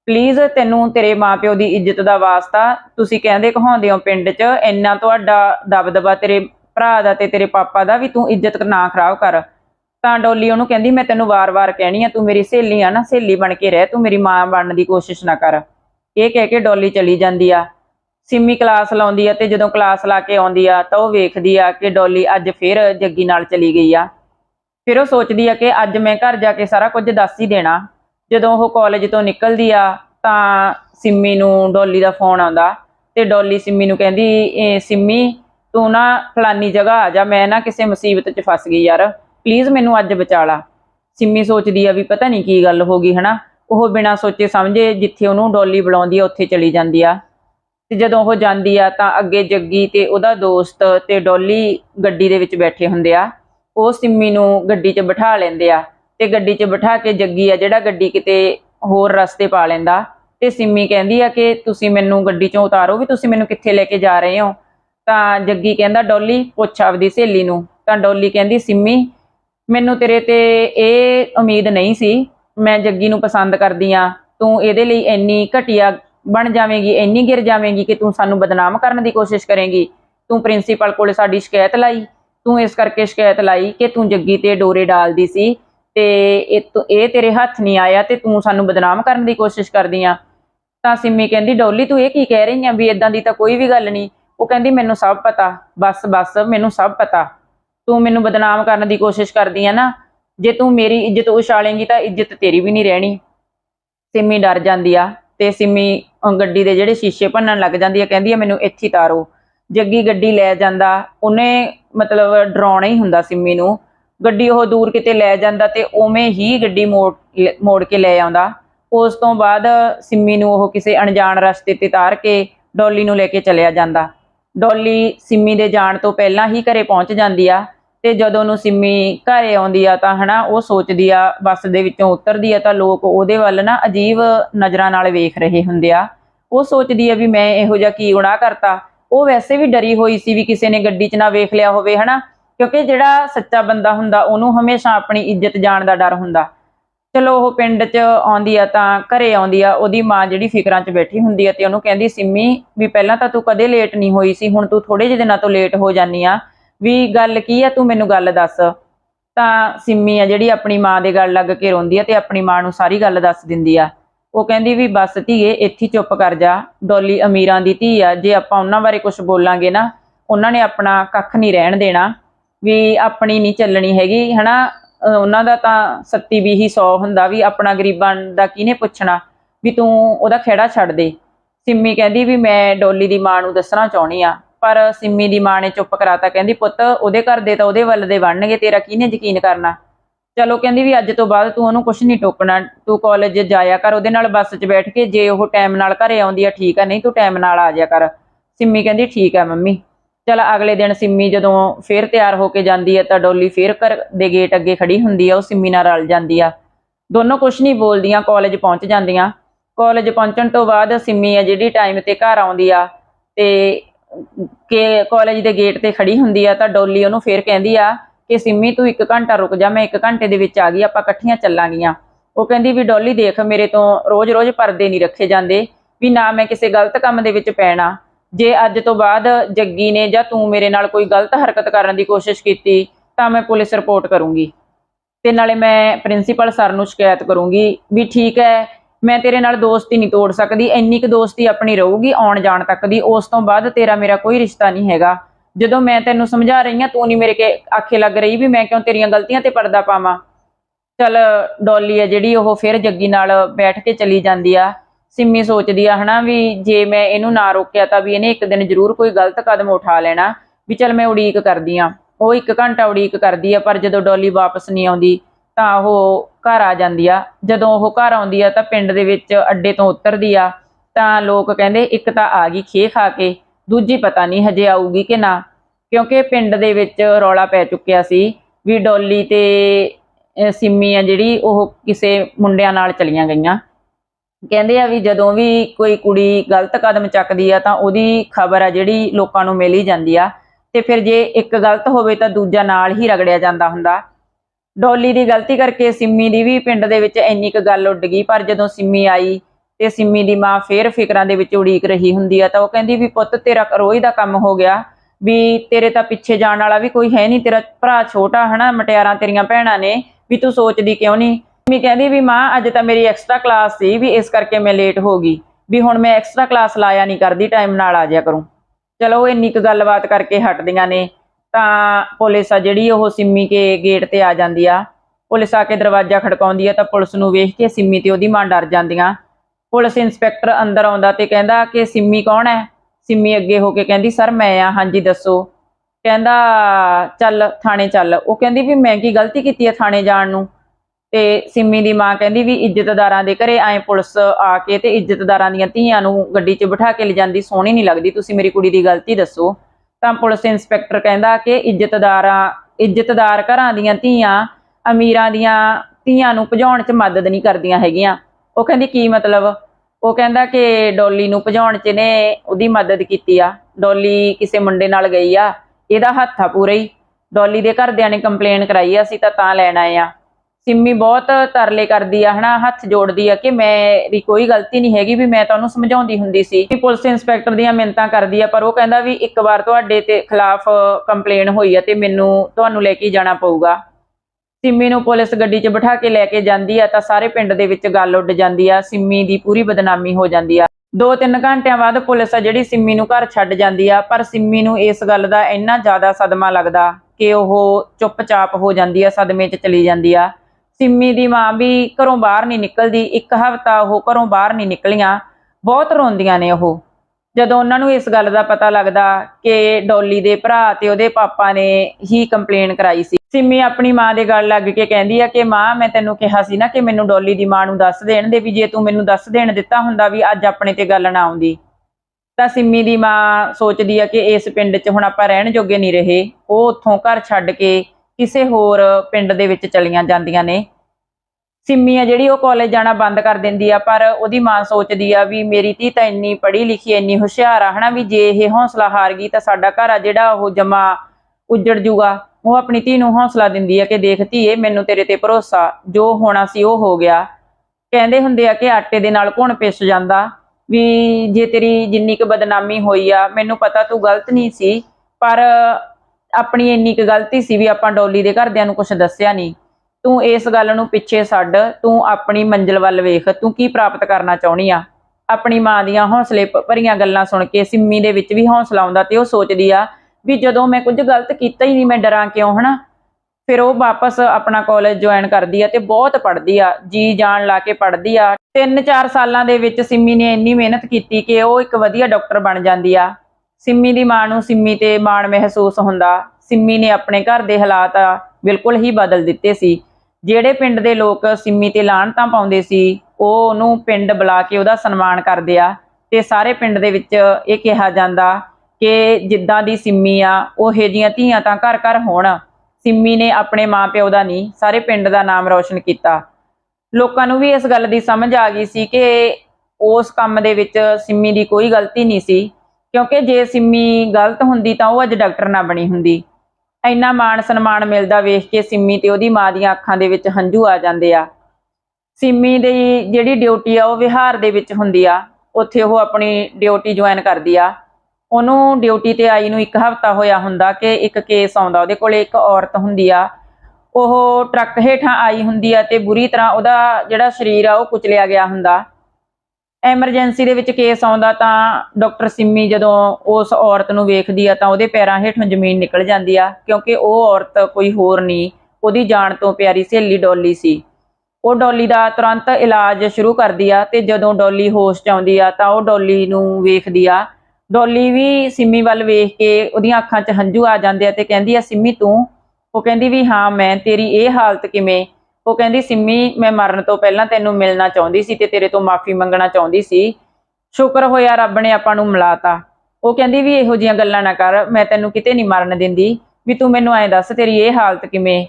ਪਲੀਜ਼ ਤੈਨੂੰ ਤੇਰੇ ਮਾਪਿਓ ਦੀ ਇੱਜ਼ਤ ਦਾ ਵਾਸਤਾ ਤੁਸੀਂ ਕਹਿੰਦੇ ਕਹਾਉਂਦੇ ਹੋ ਪਿੰਡ 'ਚ, ਇੰਨਾ ਤੁਹਾਡਾ ਦਬਦਬਾ ਤੇਰੇ ਭਰਾ ਦਾ ਤੇ ਤੇਰੇ ਪਾਪਾ ਦਾ ਵੀ ਤੂੰ ਇੱਜ਼ਤ ਨਾ ਖਰਾਬ ਕਰ। ਤਾਂ ਡੋਲੀ ਉਹਨੂੰ ਕਹਿੰਦੀ, ਮੈਂ ਤੈਨੂੰ ਵਾਰ-ਵਾਰ ਕਹਿਣੀ ਆ, ਤੂੰ ਮੇਰੀ ਸਹੇਲੀ ਆ ਨਾ, ਸਹੇਲੀ ਬਣ ਕੇ ਰਹਿ, ਤੂੰ ਮੇਰੀ ਮਾਂ ਬਣਨ ਦੀ ਕੋਸ਼ਿਸ਼ ਨਾ ਕਰ। ਇਹ ਕਹਿ ਕੇ ਡੋਲੀ ਚਲੀ ਜਾਂਦੀ ਆ। ਸਿੰਮੀ ਕਲਾਸ ਲਾਉਂਦੀ ਆ ਤੇ ਜਦੋਂ ਕਲਾਸ ਲਾ ਕੇ ਆਉਂਦੀ ਆ ਤਾਂ ਉਹ ਵੇਖਦੀ ਆ ਕਿ ਡੋਲੀ ਅੱਜ ਫੇਰ ਜੱਗੀ ਨਾਲ ਚਲੀ ਗਈ ਆ। ਫਿਰ ਉਹ ਸੋਚਦੀ ਆ ਕਿ ਅੱਜ ਮੈਂ ਘਰ ਜਾ ਕੇ ਸਾਰਾ ਕੁਝ ਦੱਸ ਹੀ ਦੇਣਾ। ਜਦੋਂ ਉਹ ਕਾਲਜ ਤੋਂ ਨਿਕਲਦੀ ਆ, ਤਾਂ ਸਿੰਮੀ ਨੂੰ ਡੋਲੀ ਦਾ ਫੋਨ ਆਉਂਦਾ ਤੇ ਡੋਲੀ ਸਿੰਮੀ ਨੂੰ ਕਹਿੰਦੀ ਸਿੰਮੀ, ਤੂੰ ਨਾ ਫਲਾਨੀ ਜਗ੍ਹਾ ਆ ਜਾ, ਮੈਂ ਨਾ ਕਿਸੇ ਮੁਸੀਬਤ 'ਚ ਫਸ ਗਈ ਯਾਰ। ਪਲੀਜ਼ ਮੈਨੂੰ ਅੱਜ ਬਚਾ ਲਾ। ਸਿੰਮੀ ਸੋਚਦੀ ਆ ਵੀ ਪਤਾ ਨਹੀਂ ਕੀ ਗੱਲ ਹੋ ਗਈ, ਹਨਾ? ਉਹ ਬਿਨਾਂ ਸੋਚੇ ਸਮਝੇ ਜਿੱਥੇ ਉਹਨੂੰ ਡੋਲੀ ਬੁਲਾਉਂਦੀ ਆ, ਉੱਥੇ ਚਲੀ ਜਾਂਦੀ ਆ। ਤੇ ਜਦੋਂ ਉਹ ਜਾਂਦੀ ਆ, ਤਾਂ ਅੱਗੇ ਜੱਗੀ ਤੇ ਉਹਦਾ ਦੋਸਤ ਤੇ ਡੋਲੀ ਗੱਡੀ ਦੇ ਵਿੱਚ ਬੈਠੇ ਹੁੰਦੇ ਆ। ਉਹ ਸਿੰਮੀ ਨੂੰ ਗੱਡੀ 'ਚ ਬਿਠਾ ਲੈਂਦੇ ਆ। ਤੇ ਗੱਡੀ 'ਚ ਬਿਠਾ ਕੇ ਜੱਗੀ ਆ, ਜਿਹੜਾ ਗੱਡੀ ਕਿਤੇ ਹੋਰ ਰਸਤੇ ਪਾ ਲੈਂਦਾ। ਤੇ ਸਿੰਮੀ ਕਹਿੰਦੀ ਆ ਕਿ ਤੁਸੀਂ ਮੈਨੂੰ ਗੱਡੀ 'ਚੋਂ ਉਤਾਰੋ ਵੀ ਤੁਸੀਂ ਮੈਨੂੰ ਕਿੱਥੇ ਲੈ ਕੇ ਜਾ ਰਹੇ ਹੋ? ਤਾਂ ਜੱਗੀ ਕਹਿੰਦਾ, ਡੋਲੀ, ਪੁੱਛ ਆਪਦੀ ਸਹੇਲੀ ਨੂੰ। ਤਾਂ ਡੋਲੀ ਕਹਿੰਦੀ, ਸਿੰਮੀ, ਮੈਨੂੰ ਤੇਰੇ ਤੇ ਇਹ ਉਮੀਦ ਨਹੀਂ ਸੀ। ਮੈਂ ਜੱਗੀ ਨੂੰ ਪਸੰਦ ਕਰਦੀ ਆ। ਤੂੰ ਇਹਦੇ ਲਈ ਇੰਨੀ ਘਟੀਆ ਬਣ ਜਾਵੇਂਗੀ, ਇੰਨੀ ਗਿਰ ਜਾਵੇਂਗੀ ਕਿ ਤੂੰ ਸਾਨੂੰ ਬਦਨਾਮ ਕਰਨ ਦੀ ਕੋਸ਼ਿਸ਼ ਕਰੇਂਗੀ। ਤੂੰ ਪ੍ਰਿੰਸੀਪਲ ਕੋਲੇ ਸਾਡੀ ਸ਼ਿਕਾਇਤ ਲਾਈ। ਤੂੰ ਇਸ ਕਰਕੇ ਸ਼ਿਕਾਇਤ ਲਾਈ ਕਿ ਤੂੰ ਜੱਗੀ ਤੇ ਡੋਰੇ ਡਾਲਦੀ ਸੀ। ਤੇ ਇਹ ਤੋਂ- ਇਹ ਤੇਰੇ ਹੱਥ ਨਹੀਂ ਆਇਆ ਤੇ ਤੂੰ ਸਾਨੂੰ ਬਦਨਾਮ ਕਰਨ ਦੀ ਕੋਸ਼ਿਸ਼ ਕਰਦੀ ਆ। ਤਾਂ ਸਿੰਮੀ ਕਹਿੰਦੀ, ਡੋਲੀ, ਤੂੰ ਇਹ ਕੀ ਕਹਿ ਰਹੀ ਆ ਵੀ ਇਦਾਂ ਦੀ ਤਾਂ ਕੋਈ ਵੀ ਗੱਲ ਨਹੀਂ। ਉਹ ਕਹਿੰਦੀ, ਮੈਨੂੰ ਸਭ ਪਤਾ। ਬਸ ਬਸ, ਮੈਨੂੰ ਸਭ ਪਤਾ। ਤੂੰ ਮੈਨੂੰ ਬਦਨਾਮ ਕਰਨ ਦੀ ਕੋਸ਼ਿਸ਼ ਕਰਦੀ ਆ ਨਾ। ਜੇ ਤੂੰ ਮੇਰੀ ਇੱਜ਼ਤ ਉਛਾਲੇਂਗੀ ਤਾਂ ਇੱਜ਼ਤ ਤੇਰੀ ਵੀ ਨਹੀਂ ਰਹਿਣੀ। ਸਿੰਮੀ ਡਰ ਜਾਂਦੀ ਆ ਤੇ ਸਿੰਮੀ ਗੱਡੀ ਦੇ ਜਿਹੜੇ ਸ਼ੀਸ਼ੇ ਭੰਨਣ ਲੱਗ ਜਾਂਦੀ ਆ, ਕਹਿੰਦੀ ਆ, ਮੈਨੂੰ ਇੱਥੇ ਤਾਰੋ। ਜੱਗੀ ਗੱਡੀ ਲੈ ਜਾਂਦਾ, ਉਹਨੇ ਮਤਲਬ ਡਰਾਉਣਾ ਹੀ ਹੁੰਦਾ ਸਿੰਮੀ ਨੂੰ। ਗੱਡੀ ਉਹ ਦੂਰ ਕਿਤੇ ਲੈ ਜਾਂਦਾ ਤੇ ਉਵੇਂ ਹੀ ਗੱਡੀ ਮੋੜ ਮੋੜ ਕੇ ਲੈ ਆਉਂਦਾ। ਉਸ ਤੋਂ ਬਾਅਦ ਸਿੰਮੀ ਨੂੰ ਉਹ ਕਿਸੇ ਅਣਜਾਣ ਰਸਤੇ ਤੇ ਤਾਰ ਕੇ ਡੋਲੀ ਨੂੰ ਲੈ ਕੇ ਚਲਿਆ ਜਾਂਦਾ। ਡੋਲੀ ਸਿੰਮੀ ਦੇ ਜਾਣ ਤੋਂ ਪਹਿਲਾਂ ਹੀ ਘਰੇ ਪਹੁੰਚ ਜਾਂਦੀ ਆ ਤੇ ਜਦੋਂ ਨੂੰ ਸਿੰਮੀ ਘਰੇ ਆਉਂਦੀ ਆ ਤਾਂ ਹਨਾ ਉਹ ਸੋਚਦੀ ਆ, ਬੱਸ ਦੇ ਵਿੱਚੋਂ ਉਤਰਦੀ ਆ ਤਾਂ ਲੋਕ ਉਹਦੇ ਵੱਲ ਨਾ ਅਜੀਬ ਨਜ਼ਰਾਂ ਨਾਲ ਵੇਖ ਰਹੇ ਹੁੰਦੇ ਆ। ਉਹ ਸੋਚਦੀ ਆ ਵੀ ਮੈਂ ਇਹੋ ਜਿਹਾ ਕੀ ਗੁਨਾਹ ਕਰਤਾ। ਉਹ ਵੈਸੇ ਵੀ ਡਰੀ ਹੋਈ ਸੀ ਵੀ ਕਿਸੇ ਨੇ ਗੱਡੀ 'ਚ ਨਾ ਵੇਖ ਲਿਆ ਹੋਵੇ ਹਨਾ। ਕਿਉਂਕਿ ਜਿਹੜਾ ਸੱਚਾ ਬੰਦਾ ਹੁੰਦਾ, ਉਹਨੂੰ ਹਮੇਸ਼ਾ ਆਪਣੀ ਇੱਜ਼ਤ ਜਾਣ ਦਾ ਡਰ ਹੁੰਦਾ। ਚਲੋ, ਉਹ ਪਿੰਡ 'ਚ ਆਉਂਦੀ ਆ ਤਾਂ ਘਰੇ ਆਉਂਦੀ ਆ, ਉਹਦੀ ਮਾਂ ਜਿਹੜੀ ਫਿਕਰਾਂ 'ਚ ਬੈਠੀ ਹੁੰਦੀ ਆ ਤੇ ਉਹਨੂੰ ਕਹਿੰਦੀ, ਸਿੰਮੀ, ਵੀ ਪਹਿਲਾਂ ਤਾਂ ਤੂੰ ਕਦੇ ਲੇਟ ਨਹੀਂ ਹੋਈ ਸੀ, ਹੁਣ ਤੂੰ ਥੋੜੇ ਜਿਹੇ ਦਿਨਾਂ ਤੋਂ ਲੇਟ ਹੋ ਜਾਨੀ ਆ। ਵੀ ਗੱਲ ਕੀ ਆ, ਤੂੰ ਮੈਨੂੰ ਗੱਲ ਦੱਸ। ਤਾਂ ਸਿੰਮੀ ਆ ਜਿਹੜੀ ਆਪਣੀ ਮਾਂ ਦੇ ਗੱਲ ਲੱਗ ਕੇ ਰੋਂਦੀ ਆ ਤੇ ਆਪਣੀ ਮਾਂ ਨੂੰ ਸਾਰੀ ਗੱਲ ਦੱਸ ਦਿੰਦੀ ਆ। ਉਹ ਕਹਿੰਦੀ ਵੀ, ਬਸ ਧੀਏ, ਇੱਥੇ ਚੁੱਪ ਕਰ ਜਾ। ਡੋਲੀ ਅਮੀਰਾਂ ਦੀ ਧੀ ਆ, ਜੇ ਆਪਾਂ ਉਹਨਾਂ ਬਾਰੇ ਕੁਝ ਬੋਲਾਂਗੇ ਨਾ, ਉਹਨਾਂ ਨੇ ਆਪਣਾ ਕੱਖ ਨਹੀਂ ਰਹਿਣ ਦੇਣਾ। ਵੀ ਆਪਣੀ ਨਹੀਂ ਚੱਲਣੀ ਹੈਗੀ, ਹਨਾ? ਉਹਨਾਂ ਦਾ ਤਾਂ ਸੱਤੀ ਵੀ ਹੀ 100 ਹੁੰਦਾ ਵੀ ਆਪਣਾ ਗਰੀਬਾਂ ਦਾ ਕਿਹਨੇ ਪੁੱਛਣਾ? ਵੀ ਤੂੰ ਉਹਦਾ ਖੇੜਾ ਛੱਡ ਦੇ। ਸਿੰਮੀ ਕਹਿੰਦੀ ਵੀ ਮੈਂ ਡੋਲੀ ਦੀ ਮਾਂ ਨੂੰ ਦੱਸਣਾ ਚਾਹੁੰਦੀ ਆ, ਪਰ ਸਿੰਮੀ ਦੀ ਮਾਂ ਨੇ ਚੁੱਪ ਕਰਾਤਾ, ਕਹਿੰਦੀ, ਪੁੱਤ, ਉਹਦੇ ਘਰ ਦੇ ਤਾਂ ਉਹਦੇ ਵੱਲ ਦੇ ਬਣਨਗੇ, ਤੇਰਾ ਕਿਹਨੇ ਯਕੀਨ ਕਰਨਾ? ਚਲੋ ਕਹਿੰਦੀ ਵੀ ਅੱਜ ਤੋਂ ਬਾਅਦ ਤੂੰ ਉਹਨੂੰ ਕੁਝ ਨਹੀਂ ਟੋਕਣਾ, ਤੂੰ ਕਾਲਜ ਜਾਇਆ ਕਰ, ਉਹਦੇ ਨਾਲ ਬੱਸ 'ਚ ਬੈਠ ਕੇ ਜੇ ਉਹ ਟਾਈਮ ਨਾਲ ਘਰੇ ਆਉਂਦੀ ਆ, ਠੀਕ ਆ, ਨਹੀਂ ਤੂੰ ਟਾਈਮ ਨਾਲ ਆ ਜਾਇਆ ਕਰ। ਸਿੰਮੀ ਕਹਿੰਦੀ, ਠੀਕ ਆ ਮੰਮੀ। ਚਲ ਅਗਲੇ ਦਿਨ ਸਿੰਮੀ ਜਦੋਂ ਫੇਰ ਤਿਆਰ ਹੋ ਕੇ ਜਾਂਦੀ ਹੈ ਤਾਂ ਡੋਲੀ ਫੇਰ ਘਰ ਦੇ ਗੇਟ ਅੱਗੇ ਖੜੀ ਹੁੰਦੀ ਆ, ਉਹ ਸਿੰਮੀ ਨਾਲ ਰਲ ਜਾਂਦੀ ਆ। ਦੋਨੋਂ ਕੁਝ ਨਹੀਂ ਬੋਲਦੀਆਂ ਕਾਲਜ ਪਹੁੰਚ ਜਾਂਦੀਆਂ। ਕਾਲਜ ਪਹੁੰਚਣ ਤੋਂ ਬਾਅਦ ਸਿੰਮੀ ਆ ਜਿਹੜੀ ਟਾਈਮ ਤੇ ਘਰ ਆਉਂਦੀ ਆ ਤੇ ਕਿ ਕਾਲਜ ਦੇ ਗੇਟ ਤੇ ਖੜੀ ਹੁੰਦੀ ਆ ਤਾਂ ਡੋਲੀ ਉਹਨੂੰ ਫੇਰ ਕਹਿੰਦੀ ਆ ਕਿ ਸਿੰਮੀ ਤੂੰ 1 ਘੰਟਾ ਰੁਕ ਜਾ, ਮੈਂ 1 ਘੰਟੇ ਦੇ ਵਿੱਚ ਆ ਗਈ, ਆਪਾਂ ਇਕੱਠੀਆਂ ਚੱਲਾਂਗੀਆਂ। ਉਹ ਕਹਿੰਦੀ ਵੀ ਡੋਲੀ ਦੇਖ ਮੇਰੇ ਤੋਂ ਰੋਜ਼-ਰੋਜ਼ ਪਰਦੇ ਨਹੀਂ ਰੱਖੇ ਜਾਂਦੇ, ਵੀ ਨਾ ਮੈਂ ਕਿਸੇ ਗਲਤ ਕੰਮ ਦੇ ਵਿੱਚ ਪੈਣਾ। ਜੇ ਅੱਜ ਤੋਂ ਬਾਅਦ ਜੱਗੀ ਨੇ ਜਾਂ ਤੂੰ ਮੇਰੇ ਨਾਲ ਕੋਈ ਗਲਤ ਹਰਕਤ ਕਰਨ ਦੀ ਕੋਸ਼ਿਸ਼ ਕੀਤੀ, ਤਾਂ ਮੈਂ ਪੁਲਿਸ ਰਿਪੋਰਟ ਕਰੂੰਗੀ। ਤੇ ਨਾਲੇ ਮੈਂ ਪ੍ਰਿੰਸੀਪਲ ਸਰ ਨੂੰ ਸ਼ਿਕਾਇਤ ਕਰੂੰਗੀ ਵੀ ਠੀਕ ਹੈ, ਮੈਂ ਤੇਰੇ ਨਾਲ ਦੋਸਤੀ ਨਹੀਂ ਤੋੜ ਸਕਦੀ, ਇੰਨੀ ਕੁ ਦੋਸਤੀ ਆਪਣੀ ਰਹੂਗੀ ਆਉਣ ਜਾਣ ਤੱਕ ਦੀ, ਉਸ ਤੋਂ ਬਾਅਦ ਤੇਰਾ ਮੇਰਾ ਕੋਈ ਰਿਸ਼ਤਾ ਨਹੀਂ ਹੈਗਾ। ਜਦੋਂ ਮੈਂ ਤੈਨੂੰ ਸਮਝਾ ਰਹੀ ਹਾਂ, ਤੂੰ ਨਹੀਂ ਮੇਰੇ ਕੇ ਆਖੇ ਲੱਗ ਰਹੀ ਵੀ ਮੈਂ ਕਿਉਂ ਤੇਰੀਆਂ ਗਲਤੀਆਂ ਤੇ ਪਰਦਾ ਪਾਵਾਂ। ਚਲ ਡੋਲੀ ਹੈ ਜਿਹੜੀ, ਉਹ ਫਿਰ ਜੱਗੀ ਨਾਲ ਬੈਠ ਕੇ ਚਲੀ ਜਾਂਦੀ ਆ। ਸਿੰਮੀ ਸੋਚਦੀ ਆ ਹਨਾ ਵੀ ਜੇ ਮੈਂ ਇਹਨੂੰ ਨਾ ਰੋਕਿਆ ਤਾਂ ਵੀ ਇਹਨੇ ਇੱਕ ਦਿਨ ਜ਼ਰੂਰ ਕੋਈ ਗਲਤ ਕਦਮ ਉਠਾ ਲੈਣਾ ਵੀ ਚਲ ਮੈਂ ਉਡੀਕ ਕਰਦੀ ਆ। ਉਹ ਇੱਕ ਘੰਟਾ ਉਡੀਕ ਕਰਦੀ ਆ, ਪਰ ਜਦੋਂ ਡੋਲੀ ਵਾਪਸ ਨਹੀਂ ਆਉਂਦੀ ਤਾਂ ਉਹ ਘਰ ਆ ਜਾਂਦੀ ਆ। ਜਦੋਂ ਉਹ ਘਰ ਆਉਂਦੀ ਆ ਤਾਂ ਪਿੰਡ ਦੇ ਵਿੱਚ ਅੱਡੇ ਤੋਂ ਉਤਰਦੀ ਆ ਤਾਂ ਲੋਕ ਕਹਿੰਦੇ ਇੱਕ ਤਾਂ ਆ ਗਈ ਖੇ ਖਾ ਕੇ, ਦੂਜੀ ਪਤਾ ਨਹੀਂ ਹਜੇ ਆਊਗੀ ਕਿ ਨਾ, ਕਿਉਂਕਿ ਪਿੰਡ ਦੇ ਵਿੱਚ ਰੌਲਾ ਪੈ ਚੁੱਕਿਆ ਸੀ ਵੀ ਡੋਲੀ ਤੇ ਸਿੰਮੀ ਆ ਜਿਹੜੀ ਉਹ ਕਿਸੇ ਮੁੰਡਿਆਂ ਨਾਲ ਚਲੀਆਂ ਗਈਆਂ। ਕਹਿੰਦੇ ਆ ਵੀ ਜਦੋਂ ਵੀ ਕੋਈ ਕੁੜੀ ਗਲਤ ਕਦਮ ਚੱਕਦੀ ਆ ਤਾਂ ਉਹਦੀ ਖਬਰ ਆ ਜਿਹੜੀ ਲੋਕਾਂ ਨੂੰ ਮਿਲ ਹੀ ਜਾਂਦੀ ਆ। ਤੇ ਫਿਰ ਜੇ ਇੱਕ ਗਲਤ ਹੋਵੇ ਤਾਂ ਦੂਜਾ ਨਾਲ ਹੀ ਰਗੜਿਆ ਜਾਂਦਾ ਹੁੰਦਾ। ਡੋਲੀ ਦੀ ਗਲਤੀ ਕਰਕੇ ਸਿੰਮੀ ਦੀ ਵੀ ਪਿੰਡ ਦੇ ਵਿੱਚ ਇੰਨੀ ਕੁ ਗੱਲ ਉੱਡ ਗਈ, ਪਰ ਜਦੋਂ ਸਿੰਮੀ ਆਈ ਤੇ ਸਿੰਮੀ ਦੀ ਮਾਂ ਫੇਰ ਫਿਕਰਾਂ ਦੇ ਵਿੱਚ ਉਡੀਕ ਰਹੀ ਹੁੰਦੀ ਆ ਤਾਂ ਉਹ ਕਹਿੰਦੀ ਵੀ ਪੁੱਤ ਤੇਰਾ ਰੋਜ਼ ਦਾ ਕੰਮ ਹੋ ਗਿਆ, ਵੀ ਤੇਰੇ ਤਾਂ ਪਿੱਛੇ ਜਾਣ ਵਾਲਾ ਵੀ ਕੋਈ ਹੈ ਨਹੀਂ, ਤੇਰਾ ਭਰਾ ਛੋਟਾ ਹਨਾ, ਮਟਿਆਰਾਂ ਤੇਰੀਆਂ ਭੈਣਾਂ ਨੇ, ਵੀ ਤੂੰ ਸੋਚਦੀ ਕਿਉਂ ਨਹੀਂ? ਸਿੰਮੀ ਕਹਿੰਦੀ ਵੀ ਮਾਂ, ਅੱਜ ਤਾਂ ਮੇਰੀ ਐਕਸਟਰਾ ਕਲਾਸ ਸੀ ਵੀ ਇਸ ਕਰਕੇ ਮੈਂ ਲੇਟ ਹੋ ਗਈ, ਵੀ ਹੁਣ ਮੈਂ ਐਕਸਟਰਾ ਕਲਾਸ ਲਾਇਆ ਨਹੀਂ ਕਰਦੀ ਟਾਈਮ ਨਾਲ ਆ ਜਾਇਆ ਕਰੂੰ। ਚਲੋ, ਇੰਨੀ ਕੁ ਗੱਲਬਾਤ ਕਰਕੇ ਹਟਦੀਆਂ ਨੇ, ਤਾਂ ਪੁਲਿਸ ਆ ਜਿਹੜੀ ਉਹ ਸਿੰਮੀ ਕੇ ਗੇਟ ਤੇ ਆ ਜਾਂਦੀ ਆ। ਪੁਲਿਸ ਆ ਕੇ ਦਰਵਾਜ਼ਾ ਖੜਕਾਉਂਦੀ ਆ ਤਾਂ ਪੁਲਿਸ ਨੂੰ ਵੇਖ ਕੇ ਸਿੰਮੀ ਤੇ ਉਹਦੀ ਮਾਂ ਡਰ ਜਾਂਦੀਆਂ। ਪੁਲਿਸ ਇੰਸਪੈਕਟਰ ਅੰਦਰ ਆਉਂਦਾ ਤੇ ਕਹਿੰਦਾ ਕਿ ਸਿੰਮੀ ਕੌਣ ਹੈ? ਸਿੰਮੀ ਅੱਗੇ ਹੋ ਕੇ ਕਹਿੰਦੀ, ਸਰ, ਮੈਂ ਆ, ਹਾਂਜੀ, ਦੱਸੋ। ਕਹਿੰਦਾ, ਚੱਲ, ਥਾਣੇ ਚੱਲ। ਉਹ ਕਹਿੰਦੀ ਵੀ ਮੈਂ ਕੀ ਗਲਤੀ ਕੀਤੀ ਆ ਥਾਣੇ ਜਾਣ ਨੂੰ? ਤੇ ਸਿੰਮੀ ਦੀ ਮਾਂ ਕਹਿੰਦੀ ਵੀ ਇੱਜ਼ਤਦਾਰਾਂ ਦੇ ਘਰੇ ਆਏ ਪੁਲਿਸ ਆ ਕੇ ਤੇ ਇੱਜ਼ਤਦਾਰਾਂ ਦੀਆਂ ਧੀਆਂ ਨੂੰ ਗੱਡੀ 'ਚ ਬਿਠਾ ਕੇ ਲਿਜਾਂਦੀ, ਸੋਹਣੀ ਨਹੀਂ ਲੱਗਦੀ, ਤੁਸੀਂ ਮੇਰੀ ਕੁੜੀ ਦੀ ਗਲਤੀ ਦੱਸੋ। ਤਾਂ ਪੁਲਿਸ ਇੰਸਪੈਕਟਰ ਕਹਿੰਦਾ ਕਿ ਇੱਜ਼ਤਦਾਰਾਂ, ਇੱਜ਼ਤਦਾਰ ਘਰਾਂ ਦੀਆਂ ਧੀਆਂ, ਅਮੀਰਾਂ ਦੀਆਂ ਧੀਆਂ ਨੂੰ ਭਜਾਉਣ 'ਚ ਮਦਦ ਨਹੀਂ ਕਰਦੀਆਂ ਹੈਗੀਆਂ। ਉਹ ਕਹਿੰਦੀ, ਕੀ ਮਤਲਬ? ਉਹ ਕਹਿੰਦਾ ਕਿ ਡੋਲੀ ਨੂੰ ਭਜਾਉਣ 'ਚ ਨੇ ਉਹਦੀ ਮਦਦ ਕੀਤੀ ਆ। ਡੋਲੀ ਕਿਸੇ ਮੁੰਡੇ ਨਾਲ ਗਈ ਆ। ਇਹਦਾ ਹੱਥ ਆ ਪੂਰਾ ਹੀ। ਡੋਲੀ ਦੇ ਘਰਦਿਆਂ ਨੇ ਕੰਪਲੇਨ ਕਰਾਈ ਆ, ਅਸੀਂ ਤਾਂ ਤਾਂ ਲੈਣ ਆਏ ਆ। ਸਿੰਮੀ ਬਹੁਤ ਤਰਲੇ ਕਰਦੀ ਆ, ਹਨਾ, ਹੱਥ ਜੋੜਦੀ ਆ ਕਿ ਮੇਰੀ ਕੋਈ ਗਲਤੀ ਨਹੀਂ ਹੈਗੀ ਵੀ ਮੈਂ ਤੁਹਾਨੂੰ ਸਮਝਾਉਂਦੀ ਹੁੰਦੀ ਸੀ ਕਿ ਪੁਲਿਸ ਇੰਸਪੈਕਟਰ ਦੀਆਂ ਮਿੰਤਾਂ ਕਰਦੀ ਆ, ਪਰ ਉਹ ਕਹਿੰਦਾ ਵੀ ਇੱਕ ਵਾਰ ਤੁਹਾਡੇ ਤੇ ਖਿਲਾਫ ਕੰਪਲੇਨ ਹੋਈ ਆ ਤੇ ਮੈਨੂੰ ਤੁਹਾਨੂੰ ਲੈ ਕੇ ਜਾਣਾ ਪਊਗਾ। ਸਿੰਮੀ ਨੂੰ ਪੁਲਿਸ ਗੱਡੀ 'ਚ ਬਿਠਾ ਕੇ ਲੈ ਕੇ ਜਾਂਦੀ ਆ ਤਾਂ ਸਾਰੇ ਪਿੰਡ ਦੇ ਵਿੱਚ ਗੱਲ ਉੱਡ ਜਾਂਦੀ ਆ, ਸਿੰਮੀ ਦੀ ਪੂਰੀ ਬਦਨਾਮੀ ਹੋ ਜਾਂਦੀ ਆ। ਦੋ ਤਿੰਨ ਘੰਟਿਆਂ ਬਾਅਦ ਪੁਲਿਸ ਆ ਜਿਹੜੀ ਸਿੰਮੀ ਨੂੰ ਘਰ ਛੱਡ ਜਾਂਦੀ ਆ, ਪਰ ਸਿੰਮੀ ਨੂੰ ਇਸ ਗੱਲ ਦਾ ਇੰਨਾ ਜ਼ਿਆਦਾ ਸਦਮਾ ਲੱਗਦਾ ਕਿ ਉਹ ਚੁੱਪਚਾਪ ਹੋ ਜਾਂਦੀ ਆ, ਸਦਮੇ 'ਚ ਚਲੀ ਜਾਂਦੀ ਆ। ਸਿੰਮੀ ਦੀ ਮਾਂ ਵੀ ਘਰੋਂ ਬਾਹਰ ਨਹੀਂ ਨਿਕਲਦੀ, ਇੱਕ ਹਫ਼ਤਾ ਉਹ ਘਰੋਂ ਬਾਹਰ ਨਹੀਂ ਨਿਕਲੀਆਂ, ਬਹੁਤ ਰੋਂਦੀਆਂ ਨੇ ਉਹ। ਜਦੋਂ ਉਹਨਾਂ ਨੂੰ ਇਸ ਗੱਲ ਦਾ ਪਤਾ ਲੱਗਦਾ ਕਿ ਡੋਲੀ ਦੇ ਭਰਾ ਤੇ ਉਹਦੇ ਪਾਪਾ ਨੇ ਹੀ ਕੰਪਲੇਨ ਕਰਾਈ ਸੀ। ਸਿੰਮੀ ਆਪਣੀ ਮਾਂ ਦੇ ਗੱਲ ਲੱਗ ਕੇ ਕਹਿੰਦੀ ਆ ਕਿ, ਮਾਂ, ਮੈਂ ਤੈਨੂੰ ਕਿਹਾ ਸੀ ਨਾ ਕਿ ਮੈਨੂੰ ਡੋਲੀ ਦੀ ਮਾਂ ਨੂੰ ਦੱਸ ਦੇਣ ਦੇ ਵੀ ਜੇ ਤੂੰ ਮੈਨੂੰ ਦੱਸ ਦੇਣ ਦਿੱਤਾ ਹੁੰਦਾ ਵੀ ਅੱਜ ਆਪਣੇ ਤੇ ਗੱਲ ਨਾ ਆਉਂਦੀ। ਤਾਂ ਸਿੰਮੀ ਦੀ ਮਾਂ ਸੋਚਦੀ ਆ ਕਿ ਇਸ ਪਿੰਡ 'ਚ ਹੁਣ ਆਪਾਂ ਰਹਿਣ ਜੋਗੇ ਨਹੀਂ ਰਹੇ। ਉਹ ਉੱਥੋਂ ਘਰ ਛੱਡ ਕੇ ਕਿਸੇ ਹੋਰ ਪਿੰਡ ਦੇ ਵਿੱਚ ਚਲੀਆਂ ਜਾਂਦੀਆਂ ਨੇ। ਸਿੰਮੀ ਆ ਜਿਹੜੀ ਉਹ ਕਾਲਜ ਜਾਣਾ ਬੰਦ ਕਰ ਦਿੰਦੀ ਆ, ਪਰ ਉਹਦੀ ਮਾਂ ਸੋਚਦੀ ਆ ਵੀ ਮੇਰੀ ਧੀ ਤਾਂ ਇੰਨੀ ਪੜ੍ਹੀ ਲਿਖੀ, ਇੰਨੀ ਹੁਸ਼ਿਆਰ ਆ, ਹਨਾ ਵੀ ਜੇ ਇਹ ਹੌਸਲਾ ਹਾਰ ਗਈ ਤਾਂ ਸਾਡਾ ਘਰ ਆ ਜਿਹੜਾ ਉਹ ਜਮਾ ਉੱਜੜ ਜੂਗਾ। ਉਹ ਆਪਣੀ ਧੀ ਨੂੰ ਹੌਸਲਾ ਦਿੰਦੀ ਆ ਕਿ ਦੇਖ ਧੀਏ ਮੈਨੂੰ ਤੇਰੇ ਤੇ ਭਰੋਸਾ, ਜੋ ਹੋਣਾ ਸੀ ਉਹ ਹੋ ਗਿਆ। ਕਹਿੰਦੇ ਹੁੰਦੇ ਆ ਕਿ ਆਟੇ ਦੇ ਨਾਲ ਘੁਣ ਪਿਸ ਜਾਂਦਾ, ਵੀ ਜੇ ਤੇਰੀ ਜਿੰਨੀ ਕੁ ਬਦਨਾਮੀ ਹੋਈ ਆ, ਮੈਨੂੰ ਪਤਾ ਤੂੰ ਗਲਤ ਨਹੀਂ ਸੀ, ਪਰ ਆਪਣੀ ਇੰਨੀ ਕੁ ਗਲਤੀ ਸੀ ਵੀ ਆਪਾਂ ਡੋਲੀ ਦੇ ਘਰਦਿਆਂ ਨੂੰ ਕੁਝ ਦੱਸਿਆ ਨਹੀਂ। ਤੂੰ ਇਸ ਗੱਲ ਨੂੰ ਪਿੱਛੇ ਛੱਡ, ਤੂੰ ਆਪਣੀ ਮੰਜ਼ਿਲ ਵੱਲ ਵੇਖ, ਤੂੰ ਕੀ ਪ੍ਰਾਪਤ ਕਰਨਾ ਚਾਹੁੰਦੀ ਆ? ਆਪਣੀ ਮਾਂ ਦੀਆਂ ਹੌਸਲੇ ਭਰੀਆਂ ਗੱਲਾਂ ਸੁਣ ਕੇ ਸਿੰਮੀ ਦੇ ਵਿੱਚ ਵੀ ਹੌਸਲਾ ਆਉਂਦਾ ਤੇ ਉਹ ਸੋਚਦੀ ਆ ਵੀ ਜਦੋਂ ਮੈਂ ਕੁਝ ਗਲਤ ਕੀਤਾ ਹੀ ਨਹੀਂ, ਮੈਂ ਡਰਾਂ ਕਿਉਂ, ਹਨਾ? ਫਿਰ ਉਹ ਵਾਪਸ ਆਪਣਾ ਕਾਲਜ ਜੁਆਇਨ ਕਰਦੀ ਆ ਤੇ ਬਹੁਤ ਪੜ੍ਹਦੀ ਆ, ਜੀ ਜਾਨ ਲਾ ਕੇ ਪੜ੍ਹਦੀ ਆ। 3-4 ਸਾਲਾਂ ਦੇ ਵਿੱਚ ਸਿੰਮੀ ਨੇ ਇੰਨੀ ਮਿਹਨਤ ਕੀਤੀ ਕਿ ਉਹ ਇੱਕ ਵਧੀਆ ਡਾਕਟਰ ਬਣ ਜਾਂਦੀ ਆ। ਸਿੰਮੀ ਦੀ ਮਾਂ ਨੂੰ ਸਿੰਮੀ ਤੇ ਮਾਣ ਮਹਿਸੂਸ ਹੁੰਦਾ। ਸਿੰਮੀ ਨੇ ਆਪਣੇ ਘਰ ਦੇ ਹਾਲਾਤ ਬਿਲਕੁਲ ਹੀ ਬਦਲ ਦਿੱਤੇ ਸੀ। ਜਿਹੜੇ ਪਿੰਡ ਦੇ ਲੋਕ ਸਿੰਮੀ ਤੇ ਲਾਹਣਤਾਂ ਪਾਉਂਦੇ ਸੀ, ਉਹ ਉਹਨੂੰ ਪਿੰਡ ਬੁਲਾ ਕੇ ਉਹਦਾ ਸਨਮਾਨ ਕਰਦੇ ਆ। ਤੇ ਸਾਰੇ ਪਿੰਡ ਦੇ ਵਿੱਚ ਇਹ ਕਿਹਾ ਜਾਂਦਾ ਕਿ ਜਿੱਦਾਂ ਦੀ ਸਿੰਮੀ ਆ, ਉਹ ਜੀਆਂ ਧੀਆਂ ਤਾਂ ਘਰ ਘਰ ਹੋਣ। ਸਿੰਮੀ ਨੇ ਆਪਣੇ ਮਾਪਿਓ ਦਾ ਨਹੀਂ ਸਾਰੇ ਪਿੰਡ ਦਾ ਨਾਮ ਰੌਸ਼ਨ ਕੀਤਾ। ਲੋਕਾਂ ਨੂੰ ਵੀ ਇਸ ਗੱਲ ਦੀ ਸਮਝ ਆ ਗਈ ਸੀ ਕਿ ਉਸ ਕੰਮ ਦੇ ਵਿੱਚ ਸਿੰਮੀ ਦੀ ਕੋਈ ਗਲਤੀ ਨਹੀਂ ਸੀ। ਕਿਉਂਕਿ ਜੇ ਸਿੰਮੀ ਗਲਤ ਹੁੰਦੀ ਤਾਂ ਉਹ ਅੱਜ ਡਾਕਟਰ ਨਾ ਬਣੀ ਹੁੰਦੀ। ਇੰਨਾ ਮਾਣ ਸਨਮਾਨ ਮਿਲਦਾ ਵੇਖ ਕੇ ਸਿੰਮੀ ਤੇ ਉਹਦੀ ਮਾਂ ਦੀਆਂ ਅੱਖਾਂ ਦੇ ਵਿੱਚ ਹੰਝੂ ਆ ਜਾਂਦੇ ਆ। ਸਿੰਮੀ ਦੀ ਜਿਹੜੀ ਡਿਊਟੀ ਆ ਉਹ ਵਿਹਾਰ ਦੇ ਵਿੱਚ ਹੁੰਦੀ ਆ। ਉੱਥੇ ਉਹ ਆਪਣੀ ਡਿਊਟੀ ਜੁਆਇਨ ਕਰਦੀ ਆ। ਉਹਨੂੰ ਡਿਊਟੀ ਤੇ ਆਈ ਨੂੰ ਇੱਕ ਹਫ਼ਤਾ ਹੋਇਆ ਹੁੰਦਾ ਕਿ ਇੱਕ ਕੇਸ ਆਉਂਦਾ, ਉਹਦੇ ਕੋਲੇ ਇੱਕ ਔਰਤ ਹੁੰਦੀ ਆ। ਉਹ ਟਰੱਕ ਹੇਠਾਂ ਆਈ ਹੁੰਦੀ ਆ ਤੇ ਬੁਰੀ ਤਰ੍ਹਾਂ ਉਹਦਾ ਜਿਹੜਾ ਸਰੀਰ ਆ ਉਹ ਕੁਚਲਿਆ ਗਿਆ ਹੁੰਦਾ। ਐਮਰਜੈਂਸੀ ਦੇ ਵਿੱਚ ਕੇਸ ਆਉਂਦਾ ਤਾਂ ਡਾਕਟਰ ਸਿੰਮੀ ਜਦੋਂ ਉਸ ਔਰਤ ਨੂੰ ਵੇਖਦੀ ਆ ਤਾਂ ਉਹਦੇ ਪੈਰਾਂ ਹੇਠੋਂ ਜ਼ਮੀਨ ਨਿਕਲ ਜਾਂਦੀ ਆ, ਕਿਉਂਕਿ ਉਹ ਔਰਤ ਕੋਈ ਹੋਰ ਨਹੀਂ, ਉਹਦੀ ਜਾਨ ਤੋਂ ਪਿਆਰੀ ਸਹੇਲੀ ਡੋਲੀ ਸੀ। ਉਹ ਡੋਲੀ ਦਾ ਤੁਰੰਤ ਇਲਾਜ ਸ਼ੁਰੂ ਕਰਦੀ ਆ ਤੇ ਜਦੋਂ ਡੋਲੀ ਹੋਸ਼ 'ਚ ਆਉਂਦੀ ਆ ਤਾਂ ਉਹ ਡੋਲੀ ਨੂੰ ਵੇਖਦੀ ਆ। ਡੋਲੀ ਵੀ ਸਿੰਮੀ ਵੱਲ ਵੇਖ ਕੇ ਉਹਦੀਆਂ ਅੱਖਾਂ 'ਚ ਹੰਝੂ ਆ ਜਾਂਦੇ ਆ ਤੇ ਕਹਿੰਦੀ ਆ, ਸਿੰਮੀ ਤੂੰ? ਉਹ ਕਹਿੰਦੀ ਵੀ, ਹਾਂ, ਮੈਂ ਤੇਰੀ ਇਹ ਹਾਲਤ ਕਿਵੇਂ? ਉਹ ਕਹਿੰਦੀ, ਸਿੰਮੀ, ਮੈਂ ਮਰਨ ਤੋਂ ਪਹਿਲਾਂ ਤੈਨੂੰ ਮਿਲਣਾ ਚਾਹੁੰਦੀ ਸੀ ਤੇ ਤੇਰੇ ਤੋਂ ਮਾਫੀ ਮੰਗਣਾ ਚਾਹੁੰਦੀ ਸੀ। ਸ਼ੁਕਰ ਹੋਇਆ ਰੱਬ ਨੇ ਆਪਾਂ ਨੂੰ ਮਿਲਾਤਾ। ਉਹ ਕਹਿੰਦੀ ਵੀ ਇਹੋ ਜੀਆਂ ਗੱਲਾਂ ਨਾ ਕਰ, ਮੈਂ ਤੈਨੂੰ ਕਿਤੇ ਨਹੀਂ ਮਰਨ ਦਿੰਦੀ। ਵੀ ਤੂੰ ਮੈਨੂੰ ਐਂ ਦੱਸ, ਤੇਰੀ ਇਹ ਹਾਲਤ ਕਿਵੇਂ?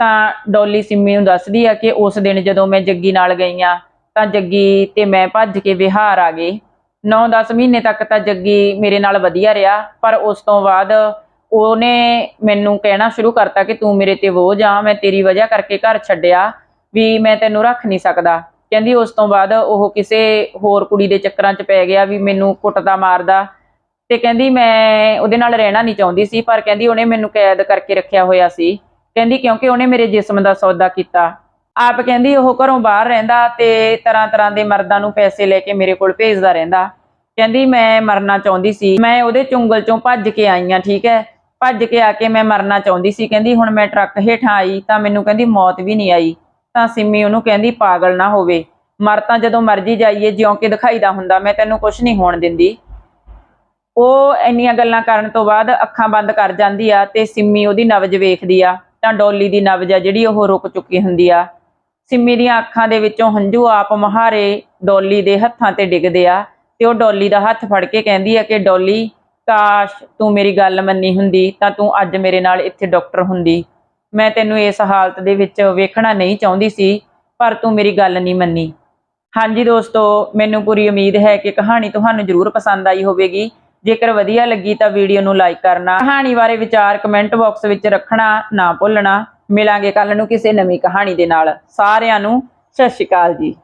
ਤਾਂ ਡੋਲੀ ਸਿੰਮੀ ਨੂੰ ਦੱਸਦੀ ਆ ਕਿ ਉਸ ਦਿਨ ਜਦੋਂ ਮੈਂ ਜੱਗੀ ਨਾਲ ਗਈ ਆ, ਤਾਂ ਜੱਗੀ ਤੇ ਮੈਂ ਭੱਜ ਕੇ ਵਿਹਾਰ ਆ ਗਏ। 9-10 ਮਹੀਨੇ ਤੱਕ ਤਾਂ ਜੱਗੀ ਮੇਰੇ ਨਾਲ ਵਧੀਆ ਰਿਹਾ, ਪਰ ਉਸ ਤੋਂ ਬਾਅਦ ਉਹਨੇ ਮੈਨੂੰ ਕਹਿਣਾ ਸ਼ੁਰੂ ਕਰਤਾ ਕਿ ਤੂੰ ਮੇਰੇ ਤੇ ਬੋਝ ਆ ਮੈਂ ਤੇਰੀ ਵਜ੍ਹਾ ਕਰਕੇ ਘਰ ਛੱਡਿਆ ਵੀ ਮੈਂ ਤੈਨੂੰ ਰੱਖ ਨਹੀਂ ਸਕਦਾ। ਕਹਿੰਦੀ ਉਸ ਤੋਂ ਬਾਅਦ ਉਹ ਕਿਸੇ ਹੋਰ ਕੁੜੀ ਦੇ ਚੱਕਰਾਂ 'ਚ ਪੈ ਗਿਆ ਵੀ ਮੈਨੂੰ ਕੁੱਟਦਾ ਮਾਰਦਾ ਤੇ ਕਹਿੰਦੀ ਮੈਂ ਉਹਦੇ ਨਾਲ ਰਹਿਣਾ ਨਹੀਂ ਚਾਹੁੰਦੀ ਸੀ, ਪਰ ਕਹਿੰਦੀ ਉਹਨੇ ਮੈਨੂੰ ਕੈਦ ਕਰਕੇ ਰੱਖਿਆ ਹੋਇਆ ਸੀ। ਕਹਿੰਦੀ ਕਿਉਂਕਿ ਉਹਨੇ ਮੇਰੇ ਜਿਸਮ ਦਾ ਸੌਦਾ ਕੀਤਾ। ਆਪ ਕਹਿੰਦੀ ਉਹ ਘਰੋਂ ਬਾਹਰ ਰਹਿੰਦਾ ਤੇ ਤਰ੍ਹਾਂ ਤਰ੍ਹਾਂ ਦੇ ਮਰਦਾਂ ਨੂੰ ਪੈਸੇ ਲੈ ਕੇ ਮੇਰੇ ਕੋਲ ਭੇਜਦਾ ਰਹਿੰਦਾ। ਕਹਿੰਦੀ ਮੈਂ ਮਰਨਾ ਚਾਹੁੰਦੀ ਸੀ, ਮੈਂ ਉਹਦੇ ਚੁੰਗਲ ਚੋਂ ਭੱਜ ਕੇ ਆਈ ਆ ਠੀਕ ਹੈ? ਭੱਜ ਕੇ ਆ ਕੇ ਮੈਂ ਮਰਨਾ ਚਾਹੁੰਦੀ ਸੀ। ਕਹਿੰਦੀ, ਹੁਣ ਮੈਂ ਟਰੱਕ ਹੇਠਾਂ ਆਈ ਤਾਂ ਮੈਨੂੰ ਕਹਿੰਦੀ ਮੌਤ ਵੀ ਨਹੀਂ ਆਈ। ਤਾਂ ਸਿੰਮੀ ਉਹਨੂੰ ਕਹਿੰਦੀ, ਪਾਗਲ ਨਾ ਹੋਵੇ। ਮਰ ਤਾਂ ਜਦੋਂ ਮਰਜ਼ੀ ਜਾਈਏ ਜਿਉਂ ਕਿ ਦਿਖਾਈਦਾ ਹੁੰਦਾ। ਮੈਂ ਤੈਨੂੰ ਕੁਝ ਨਹੀਂ ਹੋਣ ਦਿੰਦੀ। ਉਹ ਇੰਨੀਆਂ ਗੱਲਾਂ ਕਰਨ ਤੋਂ ਬਾਅਦ ਅੱਖਾਂ ਬੰਦ ਕਰ ਜਾਂਦੀ ਆ ਤੇ ਸਿੰਮੀ ਉਹਦੀ ਨਬਜ ਵੇਖਦੀ ਆ। ਤਾਂ ਡੋਲੀ ਦੀ ਨਬਜ ਆ ਜਿਹੜੀ ਉਹ ਰੁਕ ਚੁੱਕੀ ਹੁੰਦੀ ਆ। ਸਿੰਮੀ ਦੀਆਂ ਅੱਖਾਂ ਦੇ ਵਿੱਚੋਂ ਹੰਝੂ ਆਪ ਮਹਾਰੇ ਡੋਲੀ ਦੇ ਹੱਥਾਂ ਤੇ ਡਿੱਗਦੇ ਆ ਤੇ ਉਹ ਡੋਲੀ ਦਾ ਹੱਥ ਫੜ ਕੇ ਕਹਿੰਦੀ ਆ ਕਿ, ਡੋਲੀ ਕਾਸ਼ ਤੂੰ ਮੇਰੀ ਗੱਲ ਮੰਨੀ ਹੁੰਦੀ ਤਾਂ ਤੂੰ ਅੱਜ ਮੇਰੇ ਨਾਲ ਇੱਥੇ ਡਾਕਟਰ ਹੁੰਦੀ। ਮੈਂ ਤੈਨੂੰ ਇਸ ਹਾਲਤ ਦੇ ਵਿੱਚ ਵੇਖਣਾ ਨਹੀਂ ਚਾਹੁੰਦੀ ਸੀ, ਪਰ ਤੂੰ ਮੇਰੀ ਗੱਲ ਨਹੀਂ ਮੰਨੀ। ਹਾਂਜੀ ਦੋਸਤੋ, ਮੈਨੂੰ ਪੂਰੀ ਉਮੀਦ ਹੈ ਕਿ ਕਹਾਣੀ ਤੁਹਾਨੂੰ ਜ਼ਰੂਰ ਪਸੰਦ ਆਈ ਹੋਵੇਗੀ। ਜੇਕਰ ਵਧੀਆ ਲੱਗੀ ਤਾਂ ਵੀਡੀਓ ਨੂੰ ਲਾਈਕ ਕਰਨਾ, ਕਹਾਣੀ ਬਾਰੇ ਵਿਚਾਰ ਕਮੈਂਟ ਬਾਕਸ ਵਿੱਚ ਰੱਖਣਾ ਨਾ ਭੁੱਲਣਾ। ਮਿਲਾਂਗੇ ਕੱਲ ਨੂੰ ਕਿਸੇ ਨਵੀਂ ਕਹਾਣੀ ਦੇ ਨਾਲ। ਸਾਰਿਆਂ ਨੂੰ ਸਤਿ ਸ਼੍ਰੀ ਅਕਾਲ ਜੀ।